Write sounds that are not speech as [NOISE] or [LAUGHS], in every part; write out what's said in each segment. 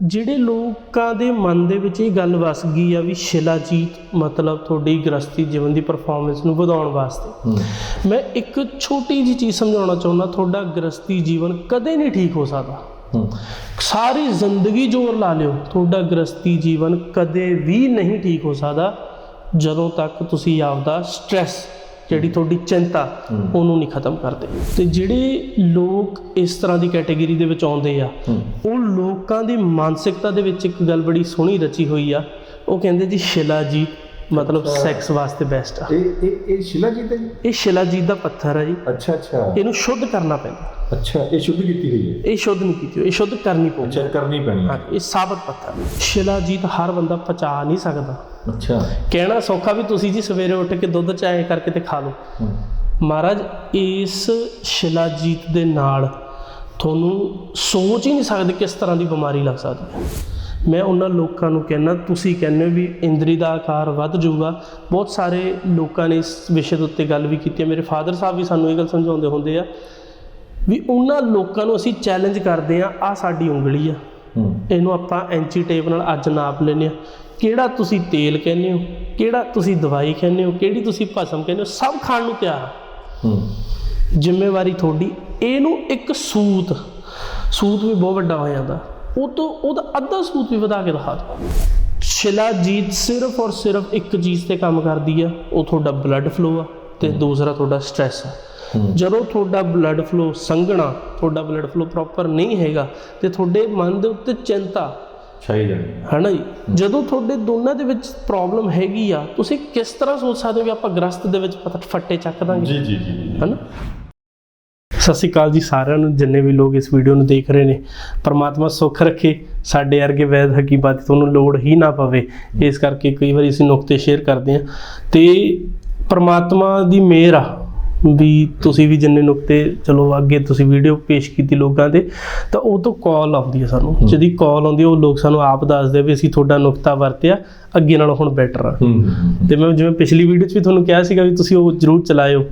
ਜਿਹੜੇ ਲੋਕਾਂ ਦੇ ਮਨ ਦੇ ਵਿੱਚ ਇਹ ਗੱਲ ਵਸ ਗਈ ਆ ਵੀ ਸ਼ਿਲਾਜੀਤ ਮਤਲਬ ਤੁਹਾਡੀ ਗ੍ਰਸਤੀ ਜੀਵਨ ਦੀ ਪਰਫਾਰਮੈਂਸ ਨੂੰ ਵਧਾਉਣ ਵਾਸਤੇ। ਮੈਂ ਇੱਕ ਛੋਟੀ ਜੀ ਚੀਜ਼ ਸਮਝਾਉਣਾ ਚਾਹੁੰਦਾ ਤੁਹਾਡਾ ਗ੍ਰਸਤੀ ਜੀਵਨ ਕਦੇ ਨਹੀਂ ਠੀਕ ਹੋ ਸਕਦਾ। ਸਾਰੀ ਜ਼ਿੰਦਗੀ ਜ਼ੋਰ ਲਾ ਲਿਓ ਤੁਹਾਡਾ ਗ੍ਰਸਤੀ ਜੀਵਨ ਕਦੇ ਵੀ ਨਹੀਂ ਠੀਕ ਹੋ ਸਕਦਾ ਜਦੋਂ ਤੱਕ ਤੁਸੀਂ ਆਪਦਾ ਸਟ੍ਰੈਸ ਜਿਹੜੀ ਤੁਹਾਡੀ ਚਿੰਤਾ ਉਹਨੂੰ ਨਹੀਂ ਖਤਮ ਕਰਦੇ। ਤੇ ਜਿਹੜੇ ਲੋਕ ਇਸ ਤਰ੍ਹਾਂ ਦੀ ਕੈਟਾਗਰੀ ਦੇ ਵਿੱਚ ਆਉਂਦੇ ਆ ਉਹ ਲੋਕਾਂ ਦੀ ਮਾਨਸਿਕਤਾ ਦੇ ਵਿੱਚ ਇੱਕ ਗੱਲ ਬੜੀ ਸੋਹਣੀ ਰਚੀ ਹੋਈ ਆ। ਉਹ ਕਹਿੰਦੇ ਜੀ ਸ਼ਿਲਾਜੀਤ ਮਤਲਬ ਸੈਕਸ ਵਾਸਤੇ ਬੈਸਟ ਆ। ਇਹ ਇਹ ਇਹ ਸ਼ਿਲਾ ਜੀ ਦਾ ਜੀ? ਇਹ ਸ਼ਿਲਾਜੀਤ ਦਾ ਪੱਥਰ ਆ ਜੀ। ਅੱਛਾ ਅੱਛਾ। ਇਹਨੂੰ ਸ਼ੁੱਧ ਕਰਨਾ ਪੈਂਦਾ। ਅੱਛਾ ਇਹ ਸ਼ੁੱਧ ਕੀਤੀ ਹੋਈ ਹੈ? ਇਹ ਸ਼ੁੱਧ ਨਹੀਂ ਕੀਤੀ ਹੋਈ, ਇਹ ਸ਼ੁੱਧ ਕਰਨੀ ਪਊਗੀ। ਅੱਛਾ ਕਰਨੀ ਪੈਣੀ ਹਾਂ। ਹੈ ਇਹ ਸਾਬਤ ਪੱਥਰ। ਸ਼ਿਲਾਜੀਤ ਹਰ ਬੰਦਾ ਪਚਾ ਨਹੀਂ ਸਕਦਾ। ਅੱਛਾ। ਕਹਿਣਾ ਸੌਖਾ ਵੀ ਤੁਸੀਂ ਜੀ ਸਵੇਰੇ ਉੱਠ ਕੇ ਦੁੱਧ ਚਾਏ ਕਰਕੇ ਤੇ ਖਾ ਲਓ। ਮਹਾਰਾਜ ਇਸ ਸ਼ਿਲਾਜੀਤ ਦੇ ਨਾਲ ਤੁਹਾਨੂੰ ਸੋਚ ਹੀ ਨਹੀਂ ਸਕਦੇ ਕਿਸ ਤਰ੍ਹਾਂ ਦੀ ਬਿਮਾਰੀ ਲੱਗ ਸਕਦੀ ਹੈ। ਮੈਂ ਉਹਨਾਂ ਲੋਕਾਂ ਨੂੰ ਕਹਿੰਦਾ ਤੁਸੀਂ ਕਹਿੰਦੇ ਹੋ ਵੀ ਇੰਦਰੀ ਦਾ ਆਕਾਰ ਵੱਧ ਜਾਊਗਾ। ਬਹੁਤ ਸਾਰੇ ਲੋਕਾਂ ਨੇ ਇਸ ਵਿਸ਼ੇ ਦੇ ਉੱਤੇ ਗੱਲ ਵੀ ਕੀਤੀ ਹੈ। ਮੇਰੇ ਫਾਦਰ ਸਾਹਿਬ ਵੀ ਸਾਨੂੰ ਇਹ ਗੱਲ ਸਮਝਾਉਂਦੇ ਹੁੰਦੇ ਆ ਵੀ ਉਹਨਾਂ ਲੋਕਾਂ ਨੂੰ ਅਸੀਂ ਚੈਲੰਜ ਕਰਦੇ ਆ ਆ ਸਾਡੀ ਉਂਗਲੀ ਆ। ਇਹਨੂੰ ਆਪਾਂ ਐਂਚੀ ਟੇਪ ਨਾਲ ਅੱਜ ਨਾਪ ਲੈਂਦੇ ਆ ਕਿਹੜਾ ਤੁਸੀਂ ਤੇਲ ਕਹਿੰਦੇ ਹੋ? ਕਿਹੜਾ ਤੁਸੀਂ ਦਵਾਈ ਕਹਿੰਦੇ ਹੋ? ਕਿਹੜੀ ਤੁਸੀਂ ਭਸਮ ਕਹਿੰਦੇ ਹੋ? ਸਭ ਖਾਣ ਨੂੰ ਤਿਆਰ ਹੂੰ। ਜ਼ਿੰਮੇਵਾਰੀ ਤੁਹਾਡੀ ਇਹਨੂੰ ਇੱਕ ਸੂਤ ਸੂਤ ਵੀ ਬਹੁਤ ਵੱਡਾ ਹੋ ਜਾਂਦਾ। ਉਹ ਤੋਂ ਉਹਦਾ ਅੱਧਾ ਸੂਤ ਵੀ ਵਧਾ ਕੇ ਦਿਖਾ ਦਿਓ। ਸ਼ਿਲਾਜੀਤ ਸਿਰਫ ਔਰ ਸਿਰਫ ਇੱਕ ਚੀਜ਼ ਤੇ ਕੰਮ ਕਰਦੀ ਆ ਉਹ ਤੁਹਾਡਾ ਬਲੱਡ ਫਲੋ ਆ ਤੇ ਦੂਸਰਾ ਤੁਹਾਡਾ ਸਟ੍ਰੈਸ ਆ। ਜਦੋਂ ਤੁਹਾਡਾ ਬਲੱਡ ਫਲੋ ਸੰਘਣਾ ਤੁਹਾਡਾ ਬਲੱਡ ਫਲੋ ਪ੍ਰੋਪਰ ਨਹੀਂ ਹੈਗਾ ਤੇ ਤੁਹਾਡੇ ਮਨ ਦੇ ਉੱਤੇ ਚਿੰਤਾ ਛਾਈ ਜਾਣੀ ਹਨਾ ਜੀ? ਜਦੋਂ ਤੁਹਾਡੇ ਦੋਨਾਂ ਦੇ ਵਿੱਚ ਪ੍ਰੋਬਲਮ ਹੈਗੀ ਆ ਤੁਸੀਂ ਕਿਸ ਤਰ੍ਹਾਂ ਸੋਚ ਸਕਦੇ ਹੋ ਕਿ ਆਪਾਂ ਗ੍ਰਸਤ ਦੇ ਵਿੱਚ ਪਤ- ਫੱਟੇ ਚੱਕ ਦਾਂਗੇ? ਜੀ ਜੀ ਜੀ। ਹਨਾ? ਸਤਿ ਸ਼੍ਰੀ ਅਕਾਲ ਜੀ ਸਾਰਿਆਂ ਨੂੰ ਜਿੰਨੇ ਵੀ ਲੋਕ ਇਸ ਵੀਡੀਓ ਨੂੰ ਦੇਖ ਰਹੇ ਨੇ। ਪਰਮਾਤਮਾ ਸੁੱਖ ਰੱਖੇ ਸਾਡੇ ਵਰਗੇ ਵੈਦ ਹਕੀਮਤ ਤੁਹਾਨੂੰ ਲੋੜ ਹੀ ਨਾ ਪਵੇ। ਇਸ ਕਰਕੇ ਕਈ ਵਾਰੀ ਅਸੀਂ ਨੁਕਤੇ ਸ਼ੇਅਰ ਕਰਦੇ ਹਾਂ। ਤੇ ਪਰਮਾਤਮਾ ਦੀ ਮਿਹਰ ਆ। ਵੀ ਤੁਸੀਂ ਵੀ ਜਿੰਨੇ ਨੁਕਤੇ ਚਲੋ ਅੱਗੇ ਤੁਸੀਂ ਵੀਡੀਓ ਪੇਸ਼ ਕੀਤੀ ਲੋਕਾਂ ਦੇ ਤਾਂ ਉਹ ਤੋਂ ਕਾਲ ਆਉਂਦੀ ਹੈ ਸਾਨੂੰ। ਜਿਹਦੀ ਕਾਲ ਆਉਂਦੀ ਉਹ ਲੋਕ ਸਾਨੂੰ ਆਪ ਦੱਸਦੇ ਵੀ ਅਸੀਂ ਤੁਹਾਡਾ ਨੁਕਤਾ ਵਰਤਿਆ ਅੱਗੇ ਨਾਲੋਂ ਹੁਣ ਬੈਟਰ ਆ। ਤੇ ਮੈਂ ਜਿਵੇਂ ਪਿਛਲੀ ਵੀਡੀਓ 'ਚ ਵੀ ਤੁਹਾਨੂੰ ਕਿਹਾ ਸੀਗਾ ਵੀ ਤੁਸੀਂ ਉਹ ਜਰੂਰ ਚਲਾਇਓ।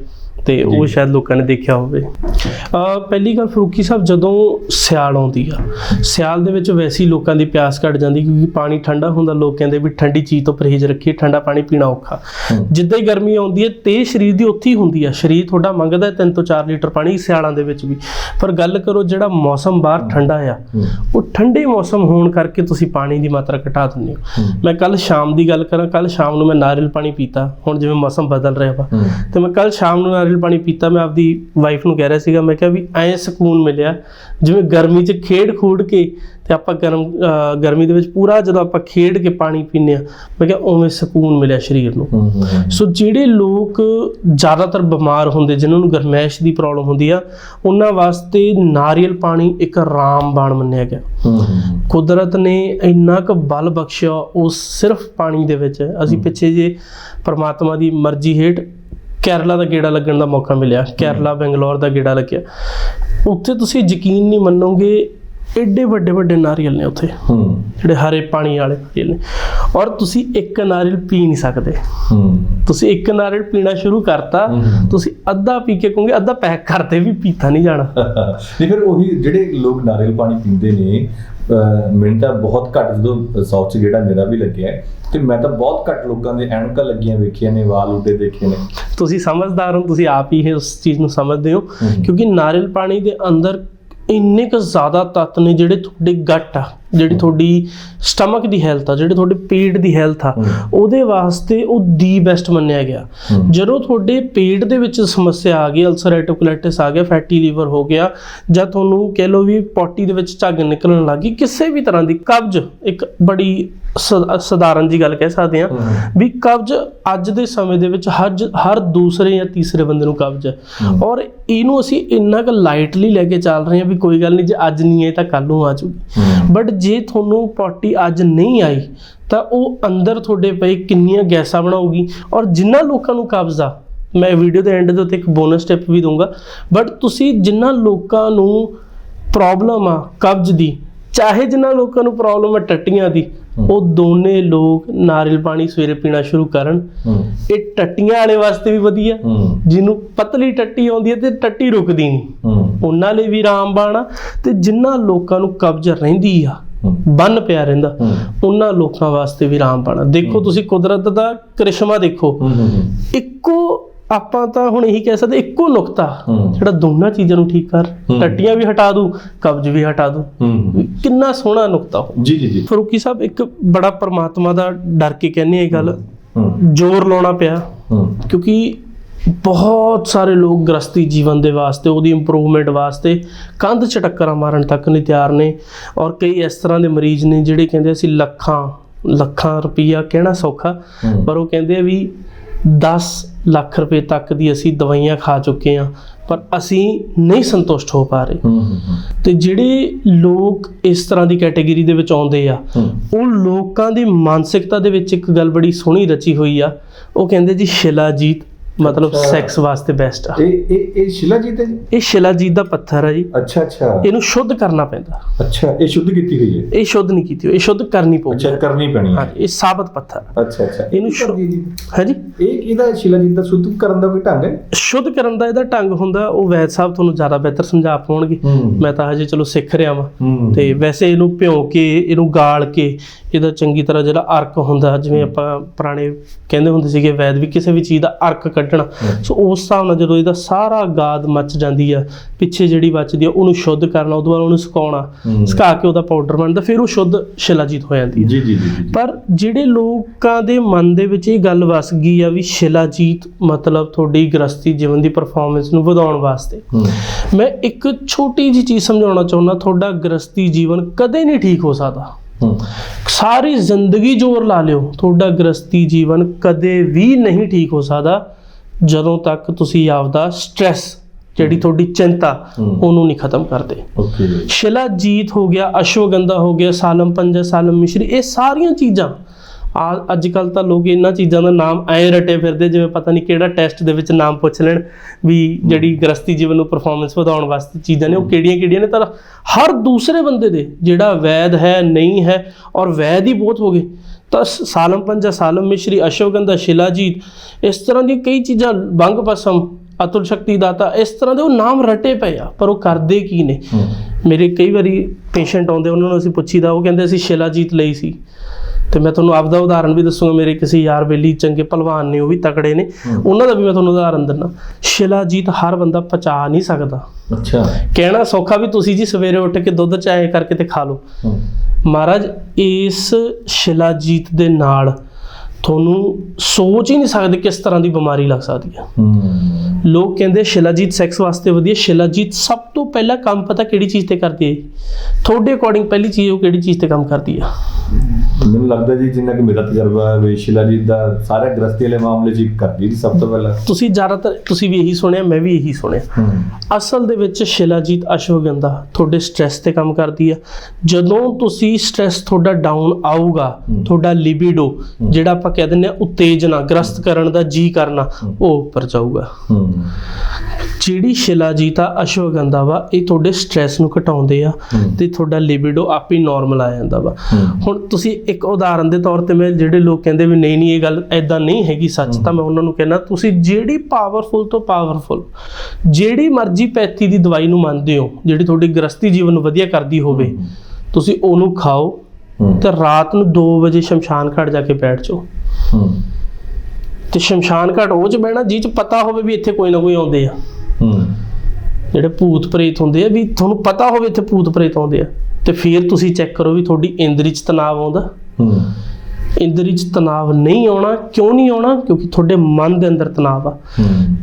ਤੇ ਉਹ ਸ਼ਾਇਦ ਲੋਕਾਂ ਨੇ ਦੇਖਿਆ ਹੋਵੇ। ਅ ਪਹਿਲੀ ਗੱਲ ਫਰੂਕੀ ਸਾਹਿਬ ਜਦੋਂ ਸਿਆਲ ਆਉਂਦੀ ਆ ਸਿਆਲ ਦੇ ਵਿੱਚ ਵੈਸੇ ਹੀ ਲੋਕਾਂ ਦੀ ਪਿਆਸ ਘਟ ਜਾਂਦੀ ਕਿਉਂਕਿ ਪਾਣੀ ਠੰਡਾ ਹੁੰਦਾ ਲੋਕ ਕਹਿੰਦੇ ਵੀ ਠੰਡੀ ਚੀਜ਼ ਤੋਂ ਪਰਹੇਜ਼ ਰੱਖੀਏ ਠੰਡਾ ਪਾਣੀ ਪੀਣਾ ਔਖਾ। ਜਿੱਦਾਂ ਹੀ ਗਰਮੀ ਆਉਂਦੀ ਹੈ ਤੇ ਸਰੀਰ ਦੀ ਉੱਥੇ ਹੀ ਹੁੰਦੀ ਆ ਸਰੀਰ ਤੁਹਾਡਾ ਮੰਗਦਾ 3 ਤੋਂ 4 ਲੀਟਰ ਪਾਣੀ ਸਿਆਲਾਂ ਦੇ ਵਿੱਚ ਵੀ। ਪਰ ਗੱਲ ਕਰੋ ਜਿਹੜਾ ਮੌਸਮ ਬਾਹਰ ਠੰਡਾ ਆ। ਉਹ ਠੰਡੇ ਮੌਸਮ ਹੋਣ ਕਰਕੇ ਤੁਸੀਂ ਪਾਣੀ ਦੀ ਮਾਤਰਾ ਘਟਾ ਦਿੰਦੇ ਹੋ। ਮੈਂ ਕੱਲ ਸ਼ਾਮ ਦੀ ਗੱਲ ਕਰਾਂ ਕੱਲ ਸ਼ਾਮ ਨੂੰ ਮੈਂ ਨਾਰੀਅਲ ਪਾਣੀ ਪੀਤਾ ਹੁਣ ਜਿਵੇਂ ਮੌਸਮ ਬਦਲ ਰਿਹਾ ਵਾ ਤੇ ਮੈਂ ਕੱਲ ਸ਼ਾਮ ਨੂੰ ਨਾਰੀਅਲ ਪਾਣੀ ਪੀਤਾ ਮੈਂ ਆਪਦੀ ਵਾਈਫ ਨੂੰ ਕਹਿ ਰਿਹਾ ਸੀਗਾ ਮੈਂ ਕਿਹਾ ਵੀ ਐਂ ਸਕੂਨ ਮਿਲਿਆ ਜਿਵੇਂ ਗਰਮੀ 'ਚ ਖੇਡ ਖੂਡ ਕੇ ਤੇ ਆਪਾਂ ਗਰਮ ਗਰਮੀ ਦੇ ਵਿੱਚ ਪੂਰਾ ਜਦੋਂ ਆਪਾਂ ਖੇਡ ਕੇ ਪਾਣੀ ਪੀਂਦੇ ਆ ਮੈਂ ਕਿਹਾ ਉਵੇਂ ਸਕੂਨ ਮਿਲਿਆ ਸਰੀਰ ਨੂੰ। ਸੋ ਜਿਹੜੇ ਲੋਕ ਜ਼ਿਆਦਾਤਰ ਬਿਮਾਰ ਹੁੰਦੇ ਜਿਨ੍ਹਾਂ ਨੂੰ ਗਰਮੈਸ਼ ਦੀ ਪ੍ਰੋਬਲਮ ਹੁੰਦੀ ਆ ਉਹਨਾਂ ਵਾਸਤੇ ਨਾਰੀਅਲ ਪਾਣੀ ਇੱਕ ਰਾਮਬਾਣ ਮੰਨਿਆ ਗਿਆ। ਕੁਦਰਤ ਨੇ ਇੰਨਾ ਕੁ ਬਲ ਬਖਸ਼ਿਆ ਉਸ ਸਿਰਫ ਪਾਣੀ ਦੇ ਵਿੱਚ ਅਸੀਂ ਪਿੱਛੇ ਜੇ ਪ੍ਰਮਾਤਮਾ ਦੀ ਮਰਜ਼ੀ ਹੇਠ ਕੇਰਲਾ ਦਾ ਗੇੜਾ ਲੱਗਣ ਦਾ ਮੌਕਾ ਮਿਲਿਆ ਕੇਰਲਾ ਬੰਗਲੌਰ ਦਾ ਗੇੜਾ ਲੱਗਿਆ। ਉੱਥੇ ਤੁਸੀਂ ਯਕੀਨ ਨਹੀਂ ਮੰਨੋਗੇ ਏਡੇ ਵੱਡੇ ਵੱਡੇ ਨਾਰੀਅਲ ਨੇ ਉੱਥੇ। ਹੂੰ। ਜਿਹੜੇ ਹਰੇ ਪਾਣੀ ਵਾਲੇ ਨਾਰੀਅਲ ਨੇ। ਔਰ ਤੁਸੀਂ ਇੱਕ ਨਾਰੀਅਲ ਪੀ ਨਹੀਂ ਸਕਦੇ। ਹੂੰ। ਤੁਸੀਂ ਇੱਕ ਨਾਰੀਅਲ ਪੀਣਾ ਸ਼ੁਰੂ ਕਰਤਾ। ਤੁਸੀਂ ਅੱਧਾ ਪੀ ਕੇ ਕਹੋਗੇ ਅੱਧਾ ਪੈਕ ਕਰਦੇ ਵੀ ਪੀਤਾ ਨਹੀਂ ਜਾਣਾ। [LAUGHS] ਨਹੀਂ ਫਿਰ ਉਹੀ ਜਿਹੜੇ ਲੋਕ ਨਾਰੀਅਲ ਪਾਣੀ ਪੀਂਦੇ ਨੇ ਮੈਨੂੰ ਤਾਂ ਬਹੁਤ ਘੱਟ ਜਦੋਂ ਸਾਊਥ ਚ ਜਿਹੜਾ ਮੇਰਾ ਵੀ ਲੱਗਿਆ ਤੇ ਮੈਂ ਤਾਂ ਬਹੁਤ ਘੱਟ ਲੋਕਾਂ ਦੇ ਐਨਕਾਂ ਲੱਗੀਆਂ ਵੇਖੀਆਂ ਨੇ ਵਾਲ ਉੱਡੇ ਦੇਖੇ ਨੇ। ਤੁਸੀਂ ਸਮਝਦਾਰ ਹੋ ਤੁਸੀਂ ਆਪ ਹੀ ਉਸ ਚੀਜ਼ ਨੂੰ ਸਮਝਦੇ ਹੋ। ਕਿਉਂਕਿ ਨਾਰੀਅਲ ਪਾਣੀ ਦੇ ਅੰਦਰ ਇੰਨੇ ਕੁ ਜ਼ਿਆਦਾ ਤੱਤ ਨੇ ਜਿਹੜੇ ਤੁਹਾਡੇ ਗੱਟ ਆ। ਜਿਹੜੀ ਤੁਹਾਡੀ ਸਟਮਕ ਦੀ ਹੈਲਥ ਆ ਜਿਹੜੇ ਤੁਹਾਡੇ ਪੇਟ ਦੀ ਹੈਲਥ ਆ। ਉਹਦੇ ਵਾਸਤੇ ਉਹ ਦੀ ਬੈਸਟ ਮੰਨਿਆ ਗਿਆ। ਜਦੋਂ ਤੁਹਾਡੇ ਪੇਟ ਦੇ ਵਿੱਚ ਸਮੱਸਿਆ ਆ ਗਈ ਅਲਸਰੇਟਿਵ ਕੋਲਾਈਟਿਸ ਆ ਗਿਆ ਫੈਟੀ ਲੀਵਰ ਹੋ ਗਿਆ ਜਾਂ ਤੁਹਾਨੂੰ ਕਹਿ ਲਓ ਵੀ ਪੋਟੀ ਦੇ ਵਿੱਚ ਝੱਗ ਨਿਕਲਣ ਲੱਗੀ ਕਿਸੇ ਵੀ ਤਰ੍ਹਾਂ ਦੀ ਕਬਜ਼ ਇੱਕ ਬੜੀ ਸਧਾਰਨ ਜੀ ਗੱਲ ਕਹਿ ਸਕਦੇ ਆ ਵੀ ਕਬਜ਼ ਅੱਜ ਦੇ ਸਮੇਂ ਦੇ ਵਿੱਚ ਹਰ ਹਰ ਦੂਸਰੇ ਜਾਂ ਤੀਸਰੇ ਬੰਦੇ ਨੂੰ ਕਬਜ਼ ਹੈ। ਔਰ ਇਹਨੂੰ ਅਸੀਂ ਇੰਨਾ ਕੁ ਲਾਈਟਲੀ ਲੈ ਕੇ ਚੱਲ ਰਹੇ ਹਾਂ ਵੀ ਕੋਈ ਗੱਲ ਨਹੀਂ ਜੇ ਅੱਜ ਨਹੀਂ ਆਈ ਤਾਂ ਕੱਲ ਨੂੰ ਆ ਜਾਊਗੀ ਹੂੰ ਬਟ ਜੇ ਤੁਹਾਨੂੰ ਪੋਟੀ ਅੱਜ ਨਹੀਂ ਆਈ ਤਾਂ ਉਹ ਅੰਦਰ ਤੁਹਾਡੇ ਪਏ ਕਿੰਨੀਆਂ ਗੈਸਾਂ ਬਣਾਉਗੀ ਔਰ ਜਿਨ੍ਹਾਂ ਲੋਕਾਂ ਨੂੰ ਕਬਜ਼ ਆ ਮੈਂ ਵੀਡੀਓ ਦੇ ਐਂਡ ਦੇ ਉੱਤੇ ਇੱਕ ਬੋਨਸ ਟਿਪ ਵੀ ਦੂੰਗਾ ਬਟ ਤੁਸੀਂ ਜਿਨ੍ਹਾਂ ਲੋਕਾਂ ਨੂੰ ਪ੍ਰੋਬਲਮ ਆ ਕਬਜ਼ ਦੀ ਚਾਹੇ ਜਿਨ੍ਹਾਂ ਲੋਕਾਂ ਨੂੰ ਪ੍ਰੋਬਲਮ ਹੈ ਟੱਟੀਆਂ ਦੀ ਉਹ ਦੋਨੇ ਲੋਕ ਨਾਰੀਅਲ ਪਾਣੀ ਸਵੇਰੇ ਪੀਣਾ ਸ਼ੁਰੂ ਕਰਨ। ਇਹ ਟੱਟੀਆਂ ਵਾਲੇ ਵਾਸਤੇ ਵੀ ਵਧੀਆ ਜਿਹਨੂੰ ਪਤਲੀ ਟੱਟੀ ਆਉਂਦੀ ਹੈ ਤੇ ਟੱਟੀ ਰੁਕਦੀ ਨਹੀਂ। ਉਹਨਾਂ ਲਈ ਵੀ ਰਾਮਬਾਣ ਆ ਤੇ ਜਿਨ੍ਹਾਂ ਲੋਕਾਂ ਨੂੰ ਕਬਜ਼ ਰਹਿੰਦੀ ਆ ਬੰਨ ਪਿਆ ਰਹਿੰਦਾ। ਉਹਨਾਂ ਲੋਕਾਂ ਵਾਸਤੇ ਵੀ ਰਾਮਬਾਣ ਆ। ਦੇਖੋ ਤੁਸੀਂ ਕੁਦਰਤ ਦਾ ਕ੍ਰਿਸ਼ਮਾ ਦੇਖੋ। ਇੱਕੋ ਆਪਾਂ ਤਾਂ ਹੁਣ ਇਹੀ ਕਹਿ ਸਕਦੇ ਇੱਕੋ ਨੁਕਤਾ। ਜਿਹੜਾ ਦੋਨਾਂ ਚੀਜ਼ਾਂ ਨੂੰ ਠੀਕ ਕਰ। ਟੱਟੀਆਂ ਵੀ ਹਟਾ ਦੂ ਕਬਜ਼ ਵੀ ਹਟਾ ਦੂ। ਕਿੰਨਾ ਸੋਹਣਾ ਨੁਕਤਾ ਜੀ ਜੀ ਜੀ। ਫਰੂਕੀ ਸਾਹਿਬ ਇੱਕ ਬੜਾ ਪਰਮਾਤਮਾ ਦਾ ਡਰ ਕੇ ਕਹਿੰਦੇ ਇਹ ਗੱਲ। ਜ਼ੋਰ ਲਾਉਣਾ ਪਿਆ। ਕਿਉਂਕਿ ਬਹੁਤ ਸਾਰੇ ਲੋਕ ਗ੍ਰਸਤੀ ਜੀਵਨ ਦੇ ਵਾਸਤੇ ਉਹਦੀ ਇੰਪਰੂਵਮੈਂਟ ਵਾਸਤੇ ਕੰਧ ਚ ਟੱਕਰਾਂ ਮਾਰਨ ਤੱਕ ਨਹੀਂ ਤਿਆਰ ਨੇ ਔਰ ਕਈ ਇਸ ਤਰ੍ਹਾਂ ਦੇ ਮਰੀਜ਼ ਨੇ ਜਿਹੜੇ ਕਹਿੰਦੇ ਅਸੀਂ ਲੱਖਾਂ ਲੱਖਾਂ ਰੁਪਈਆ ਕਹਿਣਾ ਸੌਖਾ। ਪਰ ਉਹ ਕਹਿੰਦੇ ਆ ਵੀ 10 ਲੱਖ ਰੁਪਏ ਤੱਕ ਦੀ ਅਸੀਂ ਦਵਾਈਆਂ ਖਾ ਚੁੱਕੇ ਹਾਂ ਪਰ ਅਸੀਂ ਨਹੀਂ ਸੰਤੁਸ਼ਟ ਹੋ ਪਾ ਰਹੇ। ਤੇ ਜਿਹੜੇ ਲੋਕ ਇਸ ਤਰ੍ਹਾਂ ਦੀ ਕੈਟਾਗਰੀ ਦੇ ਵਿੱਚ ਆਉਂਦੇ ਆ ਉਹ ਲੋਕਾਂ ਦੀ ਮਾਨਸਿਕਤਾ ਦੇ ਵਿੱਚ ਇੱਕ ਗੱਲ ਬੜੀ ਸੋਹਣੀ ਰਚੀ ਹੋਈ ਆ ਉਹ ਕਹਿੰਦੇ ਜੀ ਸ਼ਿਲਾਜੀਤ ਮਤਲਬ। ਸੈਕਸ ਵਾਸਤੇ ਬੈਸਟ ਆ। ਇਹ ਇਹ ਇਹ ਸ਼ਿਲਾ ਜੀ ਤੇ ਜੀ? ਇਹ ਸ਼ਿਲਾਜੀਤ ਦਾ ਪੱਥਰ ਆ ਜੀ। ਅੱਛਾ ਅੱਛਾ। ਇਹਨੂੰ ਸ਼ੁੱਧ ਕਰਨਾ ਪੈਂਦਾ। ਅੱਛਾ ਇਹ ਸ਼ੁੱਧ ਕੀਤੀ ਹੋਈ ਹੈ? ਇਹ ਸ਼ੁੱਧ ਨਹੀਂ ਕੀਤੀ ਹੋਈ, ਇਹ ਸ਼ੁੱਧ ਕਰਨੀ ਪਊਗੀ। ਅੱਛਾ ਕਰਨੀ ਪੈਣੀ ਹੈ। ਇਹ ਸਾਬਤ ਪੱਥਰ। ਅੱਛਾ ਅੱਛਾ। ਇਹਨੂੰ ਹੈ ਜੀ? ਹੈ ਜੀ ਇਹ ਇਹਦਾ ਸ਼ਿਲਾ ਜੀ? ਦਾ ਸ਼ੁੱਧ ਕਰਨ ਦਾ ਕੋਈ ਢੰਗ ਹੈ? ਸ਼ੁੱਧ ਕਰਨ ਦਾ ਇਹਦਾ ਢੰਗ ਹੁੰਦਾ ਉਹ ਵੈਦ ਸਾਹਿਬ ਤੁਹਾਨੂੰ ਜ਼ਿਆਦਾ ਬਿਹਤਰ ਸਮਝਾ ਪਾਉਣਗੇ। ਹੂੰ। ਮੈਂ ਤਾਂ ਹਜੇ ਚਲੋ ਸਿੱਖ ਰਿਹਾ ਵਾਂ। ਹੂੰ। ਤੇ ਵੈਸੇ ਇਹਨੂੰ ਭਿਉਂ ਕੇ ਇਹਨੂੰ ਗਾਲ ਕੇ ਇਹਦਾ ਚੰਗੀ ਤਰ੍ਹਾਂ ਜਿਹੜਾ ਅਰਕ ਹੁੰਦਾ ਜਿਵੇਂ ਆਪਾਂ ਪੁਰਾਣੇ ਕਹਿੰਦੇ ਹੁੰਦੇ ਸੀਗੇ ਵੈਦ ਵੀ ਕਿਸੇ ਵੀ ਚੀਜ਼ ਦਾ ਅਰਕ ਕੱਢਣਾ। ਸੋ ਉਸ ਹਿਸਾਬ ਨਾਲ ਜਦੋਂ ਇਹਦਾ ਸਾਰਾ ਗਾਦ ਮੱਚ ਜਾਂਦੀ ਆ ਪਿੱਛੇ ਜਿਹੜੀ ਬਚਦੀ ਆ ਉਹਨੂੰ ਸ਼ੁੱਧ ਕਰਨਾ ਉਦੋਂ ਬਾਅਦ ਉਹਨੂੰ ਸੁਕਾਉਣਾ। ਸੁਕਾ ਕੇ ਉਹਦਾ ਪਾਊਡਰ ਬਣਦਾ ਫਿਰ ਉਹ ਸ਼ੁੱਧ ਸ਼ਿਲਾਜੀਤ ਹੋ ਜਾਂਦੀ ਹੈ ਜੀ ਜੀ ਜੀ ਪਰ ਜਿਹੜੇ ਲੋਕਾਂ ਦੇ ਮਨ ਦੇ ਵਿੱਚ ਇਹ ਗੱਲ ਵਸ ਗਈ ਆ ਵੀ ਸ਼ਿਲਾਜੀਤ ਮਤਲਬ ਤੁਹਾਡੀ ਗ੍ਰਸਤੀ ਜੀਵਨ ਦੀ ਪਰਫਾਰਮੈਂਸ ਨੂੰ ਵਧਾਉਣ ਵਾਸਤੇ ਮੈਂ ਇੱਕ ਛੋਟੀ ਜੀ ਚੀਜ਼ ਸਮਝਾਉਣਾ ਚਾਹੁੰਦਾ ਤੁਹਾਡਾ ਗ੍ਰਸਤੀ ਜੀਵਨ ਕਦੇ ਨਹੀਂ ਠੀਕ ਹੋ ਸਕਦਾ। ਸਾਰੀ ਜ਼ਿੰਦਗੀ ਜ਼ੋਰ ਲਾ ਲਿਓ ਤੁਹਾਡਾ ਗ੍ਰਸਤੀ ਜੀਵਨ ਕਦੇ ਵੀ ਨਹੀਂ ਠੀਕ ਹੋ ਸਕਦਾ। ਜਦੋਂ ਤੱਕ ਤੁਸੀਂ ਆਪਦਾ ਸਟ्रेस ਜਿਹੜੀ ਤੁਹਾਡੀ ਚਿੰਤਾ। ਉਹਨੂੰ ਨਹੀਂ ਖਤਮ ਕਰਦੇ। ਓਕੇ ਸ਼ਿਲਾਜੀਤ ਹੋ ਗਿਆ ਅਸ਼ਵਗੰਧਾ ਹੋ ਗਿਆ ਸਾਲਮ ਪੰਜਾ ਸਾਲਮ ਮਿਸ਼ਰੀ ਇਹ ਸਾਰੀਆਂ ਚੀਜ਼ਾਂ। ਅੱਜ ਕੱਲ ਤਾਂ ਲੋਕ ਇਹਨਾਂ ਚੀਜ਼ਾਂ ਦਾ ਨਾਮ ਐ ਰਟੇ ਫਿਰਦੇ ਜਿਵੇਂ ਪਤਾ ਨਹੀਂ ਕਿਹੜਾ ਟੈਸਟ ਦੇ ਵਿੱਚ ਨਾਮ ਪੁੱਛ ਲੈਣ ਵੀ ਜਿਹੜੀ ਗ੍ਰਸਤੀ ਜੀਵਨ ਨੂੰ ਪਰਫਾਰਮੈਂਸ ਵਧਾਉਣ ਵਾਸਤੇ ਚੀਜ਼ਾਂ ਨੇ ਉਹ ਕਿਹੜੀਆਂ ਕਿਹੜੀਆਂ ਨੇ? ਤਾਂ ਹਰ ਦੂਸਰੇ ਬੰਦੇ ਦੇ ਜਿਹੜਾ ਵੈਦ ਹੈ ਨਹੀਂ ਹੈ ਔਰ ਵੈਦ ਹੀ ਬਹੁਤ ਹੋ ਗਏ। ਸਾਲਮ ਪੰਜਾ ਸਾਲਮ ਮਿਸ਼ਰੀ ਅਸ਼ਵਗੰਧਾ ਸ਼ਿਲਾਜੀਤ ਇਸ ਤਰ੍ਹਾਂ ਦੀਆਂ ਕਈ ਚੀਜ਼ਾਂ ਬੰਗ ਪਸਮ ਅਤੁਲ ਸ਼ਕਤੀ ਦਾਤਾ ਇਸ ਤਰ੍ਹਾਂ ਦੇ ਉਹ ਨਾਮ ਰਟੇ ਪਏ ਆ ਪਰ ਉਹ ਕਰਦੇ ਕੀ ਨੇ? ਮੇਰੇ ਕਈ ਵਾਰੀ ਪੇਸ਼ੈਂਟ ਆਉਂਦੇ ਉਹਨਾਂ ਨੂੰ ਅਸੀਂ ਪੁੱਛੀਦਾ ਉਹ ਕਹਿੰਦੇ ਅਸੀਂ ਸ਼ਿਲਾਜੀਤ ਲਈ ਸੀ। ਤੇ ਮੈਂ ਤੁਹਾਨੂੰ ਆਪਦਾ ਉਦਾਹਰਣ ਵੀ ਦੱਸੂਗਾ ਮੇਰੇ ਕਿਸੇ ਯਾਰ ਬੇਲੀ ਚੰਗੇ ਪਹਿਲਵਾਨ ਨੇ ਉਹ ਵੀ ਤਕੜੇ ਨੇ। ਹੂੰ। ਉਹਨਾਂ ਦਾ ਵੀ ਮੈਂ ਤੁਹਾਨੂੰ ਉਦਾਹਰਣ ਦਿੰਦਾ। ਸ਼ਿਲਾਜੀਤ ਹਰ ਬੰਦਾ ਪਚਾ ਨਹੀਂ ਸਕਦਾ। ਅੱਛਾ। ਕਹਿਣਾ ਸੌਖਾ ਵੀ ਤੁਸੀਂ ਜੀ ਸਵੇਰੇ ਉੱਠ ਕੇ ਦੁੱਧ ਚਾਏ ਕਰਕੇ ਤੇ ਖਾ ਲਓ। ਹੂੰ। ਮਹਾਰਾਜ ਇਸ ਸ਼ਿਲਾਜੀਤ ਦੇ ਨਾਲ ਤੁਹਾਨੂੰ ਸੋਚ ਹੀ ਨਹੀਂ ਸਕਦੇ ਕਿਸ ਤਰ੍ਹਾਂ ਦੀ ਬਿਮਾਰੀ ਲੱਗ ਸਕਦੀ ਹੈ। ਹੂੰ। ਲੋਕ ਕਹਿੰਦੇ ਸ਼ਿਲਾਜੀਤ ਸੈਕਸ ਵਾਸਤੇ ਵਧੀਆ। ਸ਼ਿਲਾਜੀਤ ਸਭ ਤੋਂ ਪਹਿਲਾਂ ਕੰਮ ਪਤਾ ਕਿਹੜੀ ਚੀਜ਼ ਤੇ ਕਰਦੀ ਹੈ ਤੁਹਾਡੇ ਅਕੋਰਡਿੰਗ ਪਹਿਲੀ ਚੀਜ਼ ਉਹ ਕਿਹੜੀ ਚੀਜ਼ ਤੇ ਕੰਮ ਕਰਦੀ ਆ ਮੈਨੂੰ ਲੱਗਦਾ ਜੀ ਜਿੰਨਾ ਕਿ ਮੇਰਾ ਤਜਰਬਾ ਹੈ ਵੀ ਸ਼ਿਲਾ ਜੀ ਦਾ ਸਾਰੇ ਗ੍ਰਸਤੀ ਵਾਲੇ ਮਾਮਲੇ ਜੀ ਕਰਦੀ ਸਭ ਤੋਂ ਪਹਿਲਾਂ। ਤੁਸੀਂ ਜ਼ਿਆਦਾਤਰ ਤੁਸੀਂ ਵੀ ਇਹੀ ਸੁਣਿਆ ਮੈਂ ਵੀ ਇਹੀ ਸੁਣਿਆ। ਅਸਲ ਦੇ ਵਿੱਚ ਸ਼ਿਲਾਜੀਤ ਅਸ਼ਵਗੰਧਾ ਤੁਹਾਡੇ ਸਟ੍ਰੈਸ ਤੇ ਕੰਮ ਕਰਦੀ ਆ ਜਦੋਂ ਤੁਸੀਂ ਸਟ੍ਰੈਸ ਤੁਹਾਡਾ ਡਾਊਨ ਆਊਗਾ। ਤੁਹਾਡਾ ਲਿਬਿਡੋ ਜਿਹੜਾ ਆਪਾਂ ਕਹਿ ਦਿੰਦੇ ਆ ਉਤੇਜਨਾ ਗ੍ਰਸਤ ਕਰਨ ਦਾ ਜੀ ਕਰਨਾ। ਉਹ ਉੱਪਰ ਜਾਊਗਾ। ਜਿਹੜੀ ਸ਼ਿਲਾਜੀਤ ਆ ਅਸ਼ਵਗੰਧਾ ਵਾ ਇਹ ਤੁਹਾਡੇ ਸਟ੍ਰੈਸ ਨੂੰ ਘਟਾਉਂਦੇ ਆ। ਤੇ ਤੁਹਾਡਾ ਲਿਬਿਡੋ ਆਪੇ ਨਾਰਮਲ ਆ ਜਾਂਦਾ ਵਾ। ਹੁਣ ਤੁਸੀਂ ਇੱਕ ਉਦਾਹਰਨ ਦੇ ਤੌਰ ਤੇ ਮੈਂ ਜਿਹੜੇ ਲੋਕ ਕਹਿੰਦੇ ਵੀ ਨਹੀਂ ਨਹੀਂ ਇਹ ਗੱਲ ਐਦਾਂ ਨਹੀਂ ਹੈਗੀ ਸੱਚ ਤਾਂ ਮੈਂ ਉਹਨਾਂ ਨੂੰ ਕਹਿੰਦਾ ਤੁਸੀਂ ਜਿਹੜੀ ਪਾਵਰਫੁਲ ਤੋਂ ਪਾਵਰਫੁਲ ਜਿਹੜੀ ਮਰਜ਼ੀ ਪੈਥੀ ਦੀ ਦਵਾਈ ਨੂੰ ਮੰਨਦੇ ਹੋ ਜਿਹੜੀ ਤੁਹਾਡੀ ਗ੍ਰਸਤੀ ਜੀਵਨ ਨੂੰ ਵਧੀਆ ਕਰਦੀ ਹੋਵੇ ਤੁਸੀਂ ਉਹਨੂੰ ਖਾਓ ਤੇ ਰਾਤ ਨੂੰ 2 ਵਜੇ ਸ਼ਮਸ਼ਾਨ ਘਾਟ ਜਾ ਕੇ ਬੈਠ ਜਾਓ। ਤੇ ਸ਼ਮਸ਼ਾਨ ਘਾਟ ਉਹ ਚ ਬਹਿਣਾ ਜਿਹ ਚ ਪਤਾ ਹੋਵੇ ਵੀ ਇੱਥੇ ਕੋਈ ਨਾ ਕੋਈ ਆਉਂਦੇ ਆ। ਜਿਹੜੇ ਭੂਤ ਪ੍ਰੇਤ ਹੁੰਦੇ ਆ ਵੀ ਤੁਹਾਨੂੰ ਪਤਾ ਹੋਵੇ ਇੱਥੇ ਭੂਤ ਪ੍ਰੇਤ ਆਉਂਦੇ ਆ। ਤੇ ਫਿਰ ਤੁਸੀਂ ਚੈੱਕ ਕਰੋ ਵੀ ਤੁਹਾਡੀ ਇੰਦਰੀ ਚ ਤਣਾਅ ਆਉਂਦਾ। ਹੂੰ। ਇੰਦਰੀ ਚ ਤਣਾਅ ਨਹੀਂ ਆਉਣਾ ਕਿਉਂ ਨਹੀਂ ਆਉਣਾ? ਕਿਉਂਕਿ ਤੁਹਾਡੇ ਮਨ ਦੇ ਅੰਦਰ ਤਣਾਅ ਆ।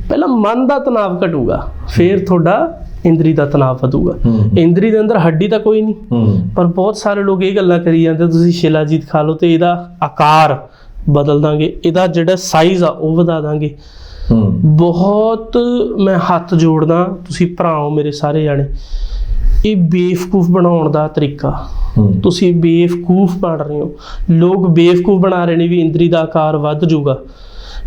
ਪਹਿਲਾਂ ਮਨ ਦਾ ਤਣਾਅ ਘਟੂਗਾ ਫਿਰ ਤੁਹਾਡਾ ਇੰਦਰੀ ਦਾ ਤਣਾਅ ਵਧੂਗਾ। ਇੰਦਰੀ ਦੇ ਅੰਦਰ ਹੱਡੀ ਤਾਂ ਕੋਈ ਨਹੀਂ। ਪਰ ਬਹੁਤ ਸਾਰੇ ਲੋਕ ਇਹ ਗੱਲਾਂ ਕਰੀ ਜਾਂਦੇ ਤੁਸੀਂ ਸ਼ਿਲਾਜੀਤ ਖਾ ਲਓ ਤੇ ਇਹਦਾ ਆਕਾਰ ਬਦਲ ਦਾਂਗੇ ਇਹਦਾ ਜਿਹੜਾ ਸਾਈਜ਼ ਆ ਉਹ ਵਧਾ ਦਾਂਗੇ। ਬਹੁਤ ਮੈਂ ਹੱਥ ਜੋੜਦਾ ਤੁਸੀਂ ਭਰਾਓ ਮੇਰੇ ਸਾਰੇ ਜਾਣੇ। ਇਹ ਬੇਵਕੂਫ ਬਣਾਉਣ ਦਾ ਤਰੀਕਾ। ਤੁਸੀਂ ਬੇਵਕੂਫ ਬਣ ਰਹੇ ਹੋ। ਲੋਕ ਬੇਵਕੂਫ ਬਣਾ ਰਹੇ ਨੇ ਵੀ ਇੰਦਰੀ ਦਾ ਆਕਾਰ ਵੱਧ ਜਾਊਗਾ।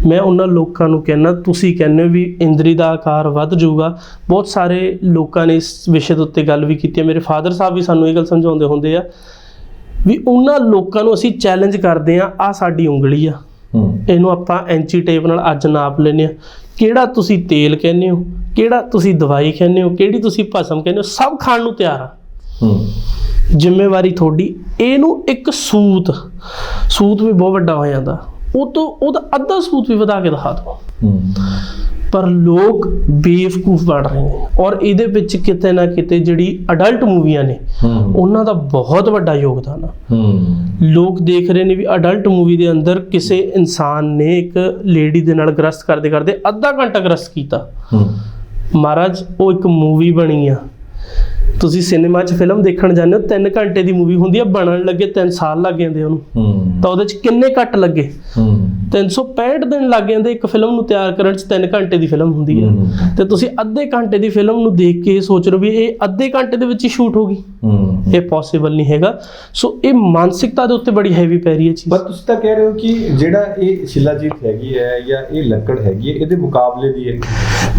ਮੈਂ ਉਹਨਾਂ ਲੋਕਾਂ ਨੂੰ ਕਹਿੰਦਾ ਤੁਸੀਂ ਕਹਿੰਦੇ ਹੋ ਵੀ ਇੰਦਰੀ ਦਾ ਆਕਾਰ ਵੱਧ ਜਾਊਗਾ। ਬਹੁਤ ਸਾਰੇ ਲੋਕਾਂ ਨੇ ਇਸ ਵਿਸ਼ੇ ਦੇ ਉੱਤੇ ਗੱਲ ਵੀ ਕੀਤੀ ਹੈ। ਮੇਰੇ ਫਾਦਰ ਸਾਹਿਬ ਵੀ ਸਾਨੂੰ ਇਹ ਗੱਲ ਸਮਝਾਉਂਦੇ ਹੁੰਦੇ ਆ ਵੀ ਉਹਨਾਂ ਲੋਕਾਂ ਨੂੰ ਅਸੀਂ ਚੈਲੰਜ ਕਰਦੇ ਆ ਆ ਸਾਡੀ ਉਂਗਲੀ ਆ। ਇਹਨੂੰ ਆਪਾਂ ਐਂਚੀ ਟੇਪ ਨਾਲ ਅੱਜ ਨਾਪ ਲੈਨੇ ਆ ਕਿਹੜਾ ਤੁਸੀਂ ਤੇਲ ਕਹਿੰਦੇ ਹੋ? ਕਿਹੜਾ ਤੁਸੀਂ ਦਵਾਈ ਕਹਿੰਦੇ ਹੋ? ਕਿਹੜੀ ਤੁਸੀਂ ਭਸਮ ਕਹਿੰਦੇ ਹੋ? ਸਭ ਖਾਣ ਨੂੰ ਤਿਆਰ ਆ। ਹੂੰ। ਜ਼ਿੰਮੇਵਾਰੀ ਤੁਹਾਡੀ। ਇਹਨੂੰ ਇੱਕ ਸੂਤ ਸੂਤ ਵੀ ਬਹੁਤ ਵੱਡਾ ਹੋ ਜਾਂਦਾ। ਉਹ ਤੋਂ ਉਹਦਾ ਅੱਧਾ ਸੂਤ ਵੀ ਵਧਾ ਕੇ ਦਿਖਾ ਦਿਓ। ਹੂੰ। ਪਰ ਲੋਕ ਬੇਵਕੂਫ ਬਣ ਰਹੇ ਨੇ। ਔਰ ਇਹਦੇ ਵਿੱਚ ਕਿਤੇ ਨਾ ਕਿਤੇ ਜਿਹੜੀ ਅਡਲਟ ਮੂਵੀਆਂ ਨੇ ਉਹਨਾਂ ਦਾ ਬਹੁਤ ਵੱਡਾ ਯੋਗਦਾਨ ਆ। ਲੋਕ ਦੇਖ ਰਹੇ ਨੇ ਵੀ ਅਡਲਟ ਮੂਵੀ ਦੇ ਅੰਦਰ ਕਿਸੇ ਇਨਸਾਨ ਨੇ ਇੱਕ ਲੇਡੀ ਦੇ ਨਾਲ ਗ੍ਰਸਤ ਕਰਦੇ ਕਰਦੇ ਅੱਧਾ ਘੰਟਾ ਗ੍ਰਸਤ ਕੀਤਾ। ਮਹਾਰਾਜ ਉਹ ਇੱਕ ਮੂਵੀ ਬਣੀ ਆ। ਤੁਸੀਂ ਸਿਨੇਮਾ 'ਚ ਫਿਲਮ ਦੇਖਣ ਜਾਂਦੇ ਹੋ 3 ਘੰਟੇ ਦੀ ਮੂਵੀ ਹੁੰਦੀ ਆ ਬਣਨ ਲੱਗੇ 3 ਸਾਲ ਲੱਗ ਜਾਂਦੇ ਉਹਨੂੰ। ਤਾਂ ਉਹਦੇ 'ਚ ਕਿੰਨੇ ਕੱਟ ਲੱਗੇ? 365 ਦਿਨ ਲੱਗ ਜਾਂਦੇ ਇੱਕ ਫਿਲਮ ਨੂੰ ਤਿਆਰ ਕਰਨ 'ਚ 3 ਘੰਟੇ ਦੀ ਫਿਲਮ ਹੁੰਦੀ ਹੈ। ਤੇ ਤੁਸੀਂ ਅੱਧੇ ਘੰਟੇ ਦੀ ਫਿਲਮ ਨੂੰ ਦੇਖ ਕੇ ਸੋਚ ਰਹੇ ਹੋ ਵੀ ਇਹ ਅੱਧੇ ਘੰਟੇ ਦੇ ਵਿੱਚ ਹੀ ਸ਼ੂਟ ਹੋ ਗਈ। ਹੂੰ ਇਹ ਪੋਸੀਬਲ ਨਹੀਂ ਹੈਗਾ। ਸੋ ਇਹ ਮਾਨਸਿਕਤਾ ਦੇ ਉੱਤੇ ਬੜੀ ਹੈਵੀ ਪੈ ਰਹੀ ਹੈ ਚੀਜ਼। ਪਰ ਤੁਸੀਂ ਤਾਂ ਕਹਿ ਰਹੇ ਹੋ ਕਿ ਜਿਹੜਾ ਇਹ ਸ਼ਿਲਾਜੀਤ ਹੈਗੀ ਹੈ ਜਾਂ ਇਹ ਲੱਕੜ ਹੈਗੀ ਹੈ ਇਹਦੇ ਮੁਕਾਬਲੇ ਦੀ ਹੈ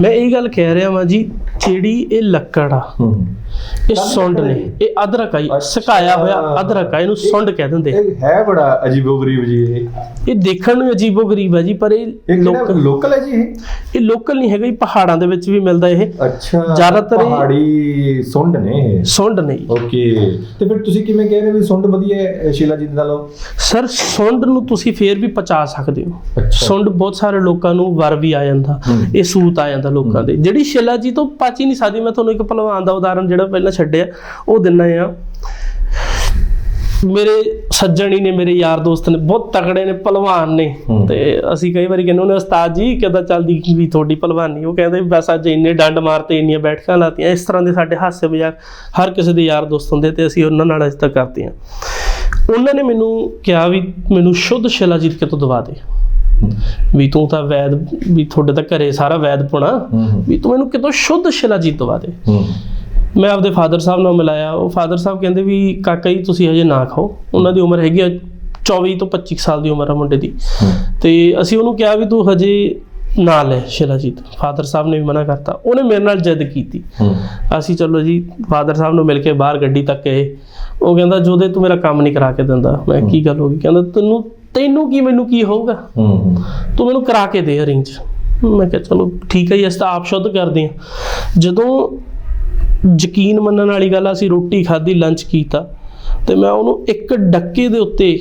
ਮੈਂ ਇਹ ਗੱਲ ਕਹਿ ਰਿਹਾ ਵਾਂ ਜੀ ਜਿਹੜੀ ਇਹ ਲੱਕੜ ਆ ਹੂੰ। ਇਹ ਸੁੰਡ ਨੇ। ਇਹ ਅਦਰਕ ਆ ਜੀ, ਸੁਕਾਇਆ ਹੋਇਆ ਅਦਰਕ ਆ ਇਹਨੂੰ ਸੁੰਡ ਕਹਿ ਦਿੰਦੇ। ਇਹ ਹੈ ਬੜਾ ਅਜੀਬੋ-ਗਰੀਬ ਜੀ ਇਹ। ਇਹ ਦੇਖਣ ਨੂੰ ਅਜੀਬੋ ਗਰੀਬ ਹੈ ਜੀ ਪਰ ਇਹ ਇਹ ਲੋਕ ਕਿਹੜਾ ਲੋਕਲ ਹੈ ਜੀ ਇਹ? ਇਹ ਲੋਕਲ ਨਹੀਂ ਹੈਗਾ ਜੀ ਪਹਾੜਾਂ ਦੇ ਵਿੱਚ ਵੀ ਮਿਲਦਾ ਇਹ। ਅੱਛਾ ਜ਼ਿਆਦਾਤਰ ਪਹਾੜੀ ਸੁੰਡ ਨੇ ਸੁੰਡ ਨਹੀਂ ਓਕੇ। ਤੇ ਫਿਰ ਤੁਸੀਂ ਕਿਵੇਂ ਕਹਿ ਰਹੇ ਵੀ ਸੁੰਡ ਵਧੀਆ ਹੈ ਸ਼ਿਲਾਜੀਤ ਨਾਲੋਂ? ਸਰ ਸੁੰਡ ਨੂੰ ਤੁਸੀਂ ਫੇਰ ਵੀ ਪਚਾ ਸਕਦੇ ਹੋ। ਸੁੰਡ ਬਹੁਤ ਸਾਰੇ ਲੋਕਾਂ ਨੂੰ ਵਰ ਵੀ ਆ ਜਾਂਦਾ। ਇਹ ਸੂਤ ਆ ਜਾਂਦਾ ਲੋਕਾਂ ਦੇ। ਜਿਹੜੀ ਸ਼ਿਲਾ ਜੀ ਤੋਂ ਪਚ ਹੀ ਨਹੀਂ ਸਕਦੀ ਮੈਂ ਤੁਹਾਨੂੰ ਇੱਕ ਪਹਿਲਵਾਨ ਦਾ ਉਦਾਹਰਨ ਜਿਹੜਾ ਪਹਿਲਾਂ ਛੱਡਿਆ ਉਹ ਦਿੰਨਾ ਆ ਮੇਰੇ ਸੱਜਣ ਹੀ ਨੇ ਮੇਰੇ ਯਾਰ ਦੋਸਤ ਨੇ ਬਹੁਤ ਤਗੜੇ ਨੇ ਪਹਿਲਵਾਨ ਨੇ। ਤੇ ਅਸੀਂ ਕਈ ਵਾਰੀ ਕਹਿੰਦੇ ਹੁੰਦੇ ਉਸਤਾਦ ਜੀ ਕਿੱਦਾਂ ਚੱਲਦੀ ਵੀ ਤੁਹਾਡੀ ਪਹਿਲਵਾਨੀ? ਉਹ ਕਹਿੰਦੇ ਬਸ ਅੱਜ ਇੰਨੇ ਡੰਡ ਮਾਰਤੇ ਇੰਨੀਆਂ ਬੈਠਕਾਂ ਲਾਤੀਆਂ ਇਸ ਤਰ੍ਹਾਂ ਦੇ ਸਾਡੇ ਹਾਸੇ ਮਜ਼ਾਕ ਹਰ ਕਿਸੇ ਦੇ ਯਾਰ ਦੋਸਤ ਹੁੰਦੇ ਤੇ ਅਸੀਂ ਉਹਨਾਂ ਨਾਲ ਅੱਜ ਤੱਕ ਕਰਦੇ ਹਾਂ। ਉਹਨਾਂ ਨੇ ਮੈਨੂੰ ਕਿਹਾ ਵੀ ਮੈਨੂੰ ਸ਼ੁੱਧ ਸ਼ਿਲਾਜੀਤ ਕਿਤੋਂ ਦਵਾ ਦੇ। ਵੀ ਤੂੰ ਤਾਂ ਵੈਦ ਵੀ ਤੁਹਾਡੇ ਤਾਂ ਘਰੇ ਸਾਰਾ ਵੈਦ ਪੁਣਾ। ਵੀ ਤੂੰ ਮੈਨੂੰ ਕਿਤੋਂ ਸ਼ੁੱਧ ਸ਼ਿਲਾਜੀਤ ਦਵਾ ਦੇ? ਮੈਂ ਆਪਦੇ ਫਾਦਰ ਸਾਹਿਬ ਨਾਲ ਮਿਲਾਇਆ। ਉਹ ਫਾਦਰ ਸਾਹਿਬ ਕਹਿੰਦੇ ਵੀ ਕਾਕਾ ਜੀ ਤੁਸੀਂ ਹਜੇ ਨਾ ਖਾਓ। ਉਹਨਾਂ ਦੀ ਉਮਰ ਹੈਗੀ ਆ 24 ਤੋਂ 25 ਸਾਲ ਦੀ ਉਮਰ ਆ ਮੁੰਡੇ ਦੀ। ਤੇ ਅਸੀਂ ਉਹਨੂੰ ਕਿਹਾ ਵੀ ਤੂੰ ਹਜੇ ਨਾ ਲੈ ਸ਼ਿਲਾਜੀਤ। ਫਾਦਰ ਸਾਹਿਬ ਨੇ ਵੀ ਮਨਾ ਕਰਤਾ। ਉਹਨੇ ਮੇਰੇ ਨਾਲ ਜਿੱਦ ਕੀਤੀ। ਅਸੀਂ ਚਲੋ ਜੀ ਫਾਦਰ ਸਾਹਿਬ ਨੂੰ ਮਿਲ ਕੇ ਬਾਹਰ ਗੱਡੀ ਤੱਕ ਗਏ। ਉਹ ਕਹਿੰਦਾ ਜੋਦੇ ਤੂੰ ਮੇਰਾ ਕੰਮ ਨਹੀਂ ਕਰਾ ਕੇ ਦਿੰਦਾ। ਮੈਂ ਕੀ ਗੱਲ ਹੋ ਗਈ? ਕਹਿੰਦਾ ਤੈਨੂੰ ਤੈਨੂੰ ਕੀ ਮੈਨੂੰ ਕੀ ਹੋਊਗਾ? ਤੂੰ ਮੈਨੂੰ ਕਰਾ ਕੇ ਦੇ ਅਰੇਂਜ ਮੈਂ ਕਿਹਾ ਚਲੋ ਠੀਕ ਹੈ ਜੀ ਅਸੀਂ ਤਾਂ ਆਪ ਸ਼ੁੱਧ ਕਰਦੇ ਹਾਂ। ਜਦੋਂ ਯਕੀਨ ਮੰਨਣ ਵਾਲੀ ਗੱਲ ਆ, ਅਸੀਂ ਰੋਟੀ ਖਾਧੀ ਲੰਚ ਕੀਤਾ। ਤੇ ਮੈਂ ਉਹਨੂੰ ਇੱਕ ਡੱਕੇ ਦੇ ਉੱਤੇ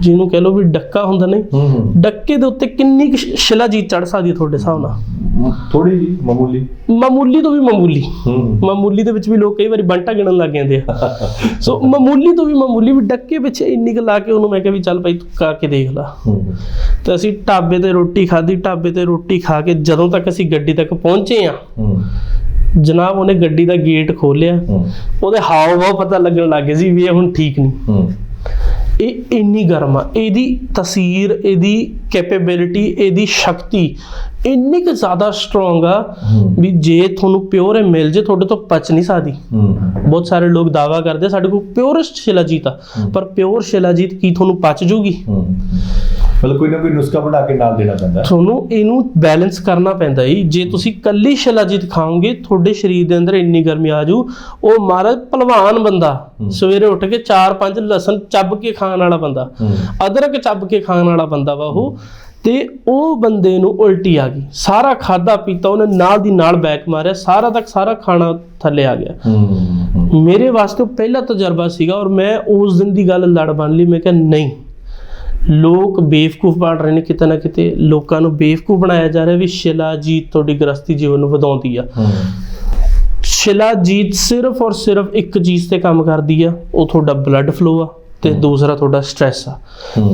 ਜਿਹਨੂੰ ਕਹ ਲਓ ਵੀ ਡੱਕਾ ਹੁੰਦਾ ਨਹੀਂ ਡੱਕੇ ਦੇ ਉੱਤੇ ਕਿੰਨੀ ਕੁ ਸ਼ਿਲਾਜੀਤ ਚੜ ਸਕਦੀ ਹੈ ਤੁਹਾਡੇ ਹਿਸਾਬ ਨਾਲ? ਥੋੜੀ ਜੀ ਮਾਮੂਲੀ। ਮਾਮੂਲੀ ਤੋਂ ਵੀ ਮਾਮੂਲੀ। ਮਾਮੂਲੀ ਦੇ ਵਿੱਚ ਵੀ ਲੋਕ ਕਈ ਵਾਰੀ ਬੰਟਾ ਗਿਣਨ ਲੱਗ ਜਾਂਦੇ ਆ। [LAUGHS] ਸੋ ਮਾਮੂਲੀ ਤੋਂ ਵੀ ਮਾਮੂਲੀ ਵੀ ਡੱਕੇ ਪਿੱਛੇ ਇੰਨੀ ਕੁ ਲਾ ਕੇ ਉਹਨੂੰ ਮੈਂ ਕਿਹਾ ਵੀ ਚੱਲ ਭਾਈ ਤੂੰ ਕਰਕੇ ਦੇਖ ਲੈ। ਤੇ ਅਸੀਂ ਢਾਬੇ ਤੇ ਰੋਟੀ ਖਾਧੀ ਢਾਬੇ ਤੇ ਰੋਟੀ ਖਾ ਕੇ ਜਦੋਂ ਤੱਕ ਅਸੀਂ ਗੱਡੀ ਤੱਕ ਪਹੁੰਚੇ ਆ ਜਨਾਬ ਉਹਨੇ ਗੱਡੀ ਦਾ ਗੇਟ ਖੋਲਿਆ ਉਹਦੇ ਹਾਵ ਭਾਵ ਪਤਾ ਲੱਗਣ ਲੱਗ ਗਏ ਸੀ ਵੀ ਇਹ ਹੁਣ ਠੀਕ ਨਹੀਂ। ਇਹ ਇੰਨੀ ਗਰਮ ਆ। ਇਹਦੀ ਤਸਵੀਰ ਇਹਦੀ ਕੈਪੇਬਿਲਿਟੀ ਇਹਦੀ ਸ਼ਕਤੀ ਇੰਨੀ ਕੁ ਜ਼ਿਆਦਾ ਸਟਰੋਂਗ ਆ ਹੂੰ। ਵੀ ਜੇ ਤੁਹਾਨੂੰ ਪਿਓਰ ਮਿਲ ਜੇ ਤੁਹਾਡੇ ਤੋਂ ਪਚ ਨਹੀਂ ਸਕਦੀ। ਹੂੰ। ਬਹੁਤ ਸਾਰੇ ਲੋਕ ਦਾਵਾ ਕਰਦੇ ਸਾਡੇ ਕੋਲ ਪਿਓਰੈਸਟ ਸ਼ਿਲਾਜੀਤ ਆ। ਪਰ ਪਿਓਰ ਸ਼ਿਲਾਜੀਤ ਕੀ ਤੁਹਾਨੂੰ ਪਚ ਜੂਗੀ? ਹੂੰ। ਮਤਲਬ ਕੋਈ ਨਾ ਕੋਈ ਨੁਸਖਾ ਬਣਾ ਕੇ ਨਾਲ ਦੇਣਾ ਪੈਂਦਾ। ਹੈ। ਤੁਹਾਨੂੰ ਇਹਨੂੰ ਬੈਲੈਂਸ ਕਰਨਾ ਪੈਂਦਾ ਜੀ। ਜੇ ਤੁਸੀਂ ਕੱਲੀ ਸ਼ਿਲਾਜੀਤ ਖਾਓਗੇ ਤੁਹਾਡੇ ਸਰੀਰ ਦੇ ਅੰਦਰ ਇੰਨੀ ਗਰਮੀ ਆ ਜੂ ਉਹ ਮਹਾਰਾਜ ਭਲਵਾਨ ਬੰਦਾ ਸਵੇਰੇ ਉੱਠ ਕੇ 4-5 ਲਸਣ ਚੱਬ ਕੇ ਖਾਣ ਵਾਲਾ ਬੰਦਾ ਹੂੰ। ਅਦਰਕ ਚੱਬ ਕੇ ਖਾਣ ਵਾਲਾ ਬੰਦਾ ਵਾ ਉਹ ਤੇ ਉਹ ਬੰਦੇ ਨੂੰ ਉਲਟੀ ਆ ਗਈ। ਸਾਰਾ ਖਾਦਾ ਪੀਤਾ ਉਹਨੇ ਨਾਲ ਦੀ ਨਾਲ ਬੈਕ ਮਾਰਿਆ। ਸਾਰਾ ਤੱਕ ਸਾਰਾ ਖਾਣਾ ਥੱਲੇ ਆ ਗਿਆ। ਮੇਰੇ ਵਾਸਤੇ ਪਹਿਲਾ ਤਜਰਬਾ ਸੀਗਾ ਔਰ ਮੈਂ ਉਸ ਦਿਨ ਦੀ ਗੱਲ ਲੜ ਬਣ ਲਈ। ਮੈਂ ਕਿਹਾ ਨਹੀਂ। ਲੋਕ ਬੇਵਕੂਫ ਬਣ ਰਹੇ ਨੇ ਕਿਤੇ ਨਾ ਕਿਤੇ। ਲੋਕਾਂ ਨੂੰ ਬੇਵਕੂਫ ਬਣਾਇਆ ਜਾ ਰਿਹਾ ਵੀ ਸ਼ਿਲਾਜੀਤ ਤੁਹਾਡੀ ਗ੍ਰਸਤੀ ਜੀਵਨ ਨੂੰ ਵਧਾਉਂਦੀ ਆ। ਸ਼ਿਲਾਜੀਤ ਸਿਰਫ ਔਰ ਸਿਰਫ ਇੱਕ ਚੀਜ਼ ਤੇ ਕੰਮ ਕਰਦੀ ਆ। ਉਹ ਤੁਹਾਡਾ ਬਲੱਡ ਫਲੋ ਆ। ਤੇ ਦੂਸਰਾ ਤੁਹਾਡਾ ਸਟ੍ਰੈਸ ਆ।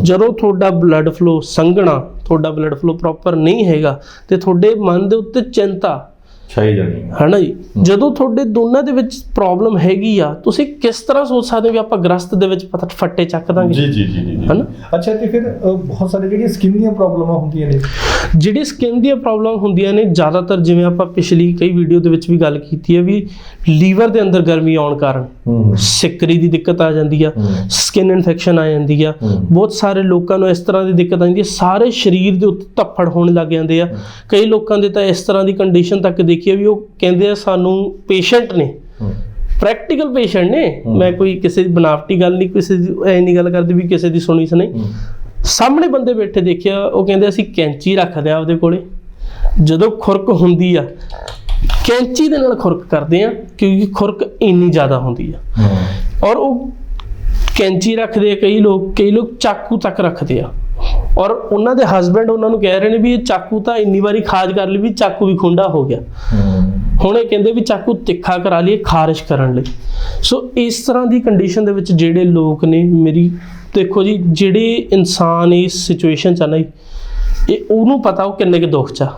ਜਦੋਂ ਤੁਹਾਡਾ ਬਲੱਡ ਫਲੋ ਸੰਘਣਾ ਤੁਹਾਡਾ ਬਲੱਡ ਫਲੋ ਪ੍ਰੋਪਰ ਨਹੀਂ ਹੈਗਾ ਤੇ ਤੁਹਾਡੇ ਮਨ ਦੇ ਉੱਤੇ ਚਿੰਤਾ ਛਾਈ ਜਾਣੀ ਹੈ। ਹਨਾ ਜੀ ਜਦੋਂ ਤੁਹਾਡੇ ਦੋਨਾਂ ਦੇ ਵਿੱਚ ਪ੍ਰੋਬਲਮ ਹੈਗੀ ਆ ਤੁਸੀਂ ਕਿਸ ਤਰ੍ਹਾਂ ਸੋਚ ਸਕਦੇ ਹੋ ਵੀ ਆਪਾਂ ਗ੍ਰਸਤ ਦੇ ਵਿੱਚ ਪਤਾ ਫੱਟੇ ਚੱਕ ਦਾਂਗੇ ਜੀ ਜੀ ਜੀ ਜੀ। ਹਨਾ? ਅੱਛਾ ਤੇ ਫਿਰ ਬਹੁਤ ਸਾਰੇ ਜਿਹੜੀਆਂ ਸਕਿਨ ਦੀਆਂ ਪ੍ਰੋਬਲਮਾਂ ਹੁੰਦੀਆਂ ਨੇ ਜਿਹੜੀ ਸਕਿਨ ਦੀਆਂ ਪ੍ਰੋਬਲਮ ਹੁੰਦੀਆਂ ਨੇ ਜ਼ਿਆਦਾਤਰ ਜਿਵੇਂ ਆਪਾਂ ਪਿਛਲੀ ਕਈ ਵੀਡੀਓ ਦੇ ਵਿੱਚ ਵੀ ਗੱਲ ਕੀਤੀ ਹੈ ਵੀ ਲੀਵਰ ਦੇ ਅੰਦਰ ਗਰਮੀ ਆਉਣ ਕਾਰਨ ਸਿੱਕਰੀ ਦੀ ਦਿੱਕਤ ਆ ਜਾਂਦੀ ਆ। ਸਕਿਨ ਇਨਫੈਕਸ਼ਨ ਆ ਜਾਂਦੀ ਆ। ਬਹੁਤ ਸਾਰੇ ਲੋਕਾਂ ਨੂੰ ਇਸ ਤਰ੍ਹਾਂ ਦੀ ਦਿੱਕਤ ਆਉਂਦੀ ਹੈ ਸਾਰੇ ਸਰੀਰ ਦੇ ਉੱਤੇ ਧੱਫੜ ਹੋਣ ਲੱਗ ਜਾਂਦੇ ਆ ਕਈ ਲੋਕਾਂ ਦੇ ਤਾਂ ਇਸ ਤਰ੍ਹਾਂ ਦੀ ਕੰਡੀਸ਼ਨ ਤੱਕ ਦੇਖੀ ਆ ਵੀ ਉਹ ਕਹਿੰਦੇ ਆ ਸਾਨੂੰ ਪੇਸ਼ੈਂਟ ਨੇ। ਪ੍ਰੈਕਟੀਕਲ ਪੇਸ਼ੈਂਟ ਨੇ। ਮੈਂ ਕੋਈ ਕਿਸੇ ਦੀ ਬਨਾਵਟੀ ਗੱਲ ਨਹੀਂ ਕਿਸੇ ਦੀ ਐ ਨਹੀਂ ਗੱਲ ਕਰਦੀ ਵੀ ਕਿਸੇ ਦੀ ਸੁਣੀ ਸੁਣੀ। ਹੂੰ। ਸਾਹਮਣੇ ਬੰਦੇ ਬੈਠੇ ਦੇਖਿਆ ਉਹ ਕਹਿੰਦੇ ਅਸੀਂ ਕੈਂਚੀ ਰੱਖਦੇ ਆ ਆਪਦੇ ਕੋਲੇ। ਜਦੋਂ ਖੁਰਕ ਹੁੰਦੀ ਆ ਕੈਂਚੀ ਦੇ ਨਾਲ ਖੁਰਕ ਕਰਦੇ ਆ ਕਿਉਂਕਿ ਖੁਰਕ ਇੰਨੀ ਜ਼ਿਆਦਾ ਹੁੰਦੀ ਆ। ਔਰ ਉਹ ਕੈਂਚੀ ਰੱਖਦੇ ਆ ਕਈ ਲੋਕ ਕਈ ਲੋਕ ਚਾਕੂ ਤੱਕ ਰੱਖਦੇ ਆ। ਔਰ ਉਹਨਾਂ ਦੇ ਹਸਬੰਡ ਉਹਨਾਂ ਨੂੰ ਕਹਿ ਰਹੇ ਨੇ ਵੀ ਇਹ ਚਾਕੂ ਤਾਂ ਇੰਨੀ ਵਾਰੀ ਖਾਜ ਕਰ ਲਈ ਵੀ ਚਾਕੂ ਵੀ ਖੁੰਡਾ ਹੋ ਗਿਆ। ਹੁਣ ਇਹ ਕਹਿੰਦੇ ਵੀ ਚਾਕੂ ਤਿੱਖਾ ਕਰਾ ਲਈਏ ਖਾਰਿਸ਼ ਕਰਨ ਲਈ। ਸੋ ਇਸ ਤਰ੍ਹਾਂ ਦੀ ਕੰਡੀਸ਼ਨ ਦੇ ਵਿੱਚ ਜਿਹੜੇ ਲੋਕ ਨੇ ਮੇਰੀ ਦੇਖੋ ਜੀ ਜਿਹੜੇ ਇਨਸਾਨ ਇਸ ਸਿਚੁਏਸ਼ਨ ਚ ਆ ਨਾ ਜੀ, ਇਹ ਉਹਨੂੰ ਪਤਾ ਉਹ ਕਿੰਨੇ ਕੁ ਦੁੱਖ ਚ ਆ।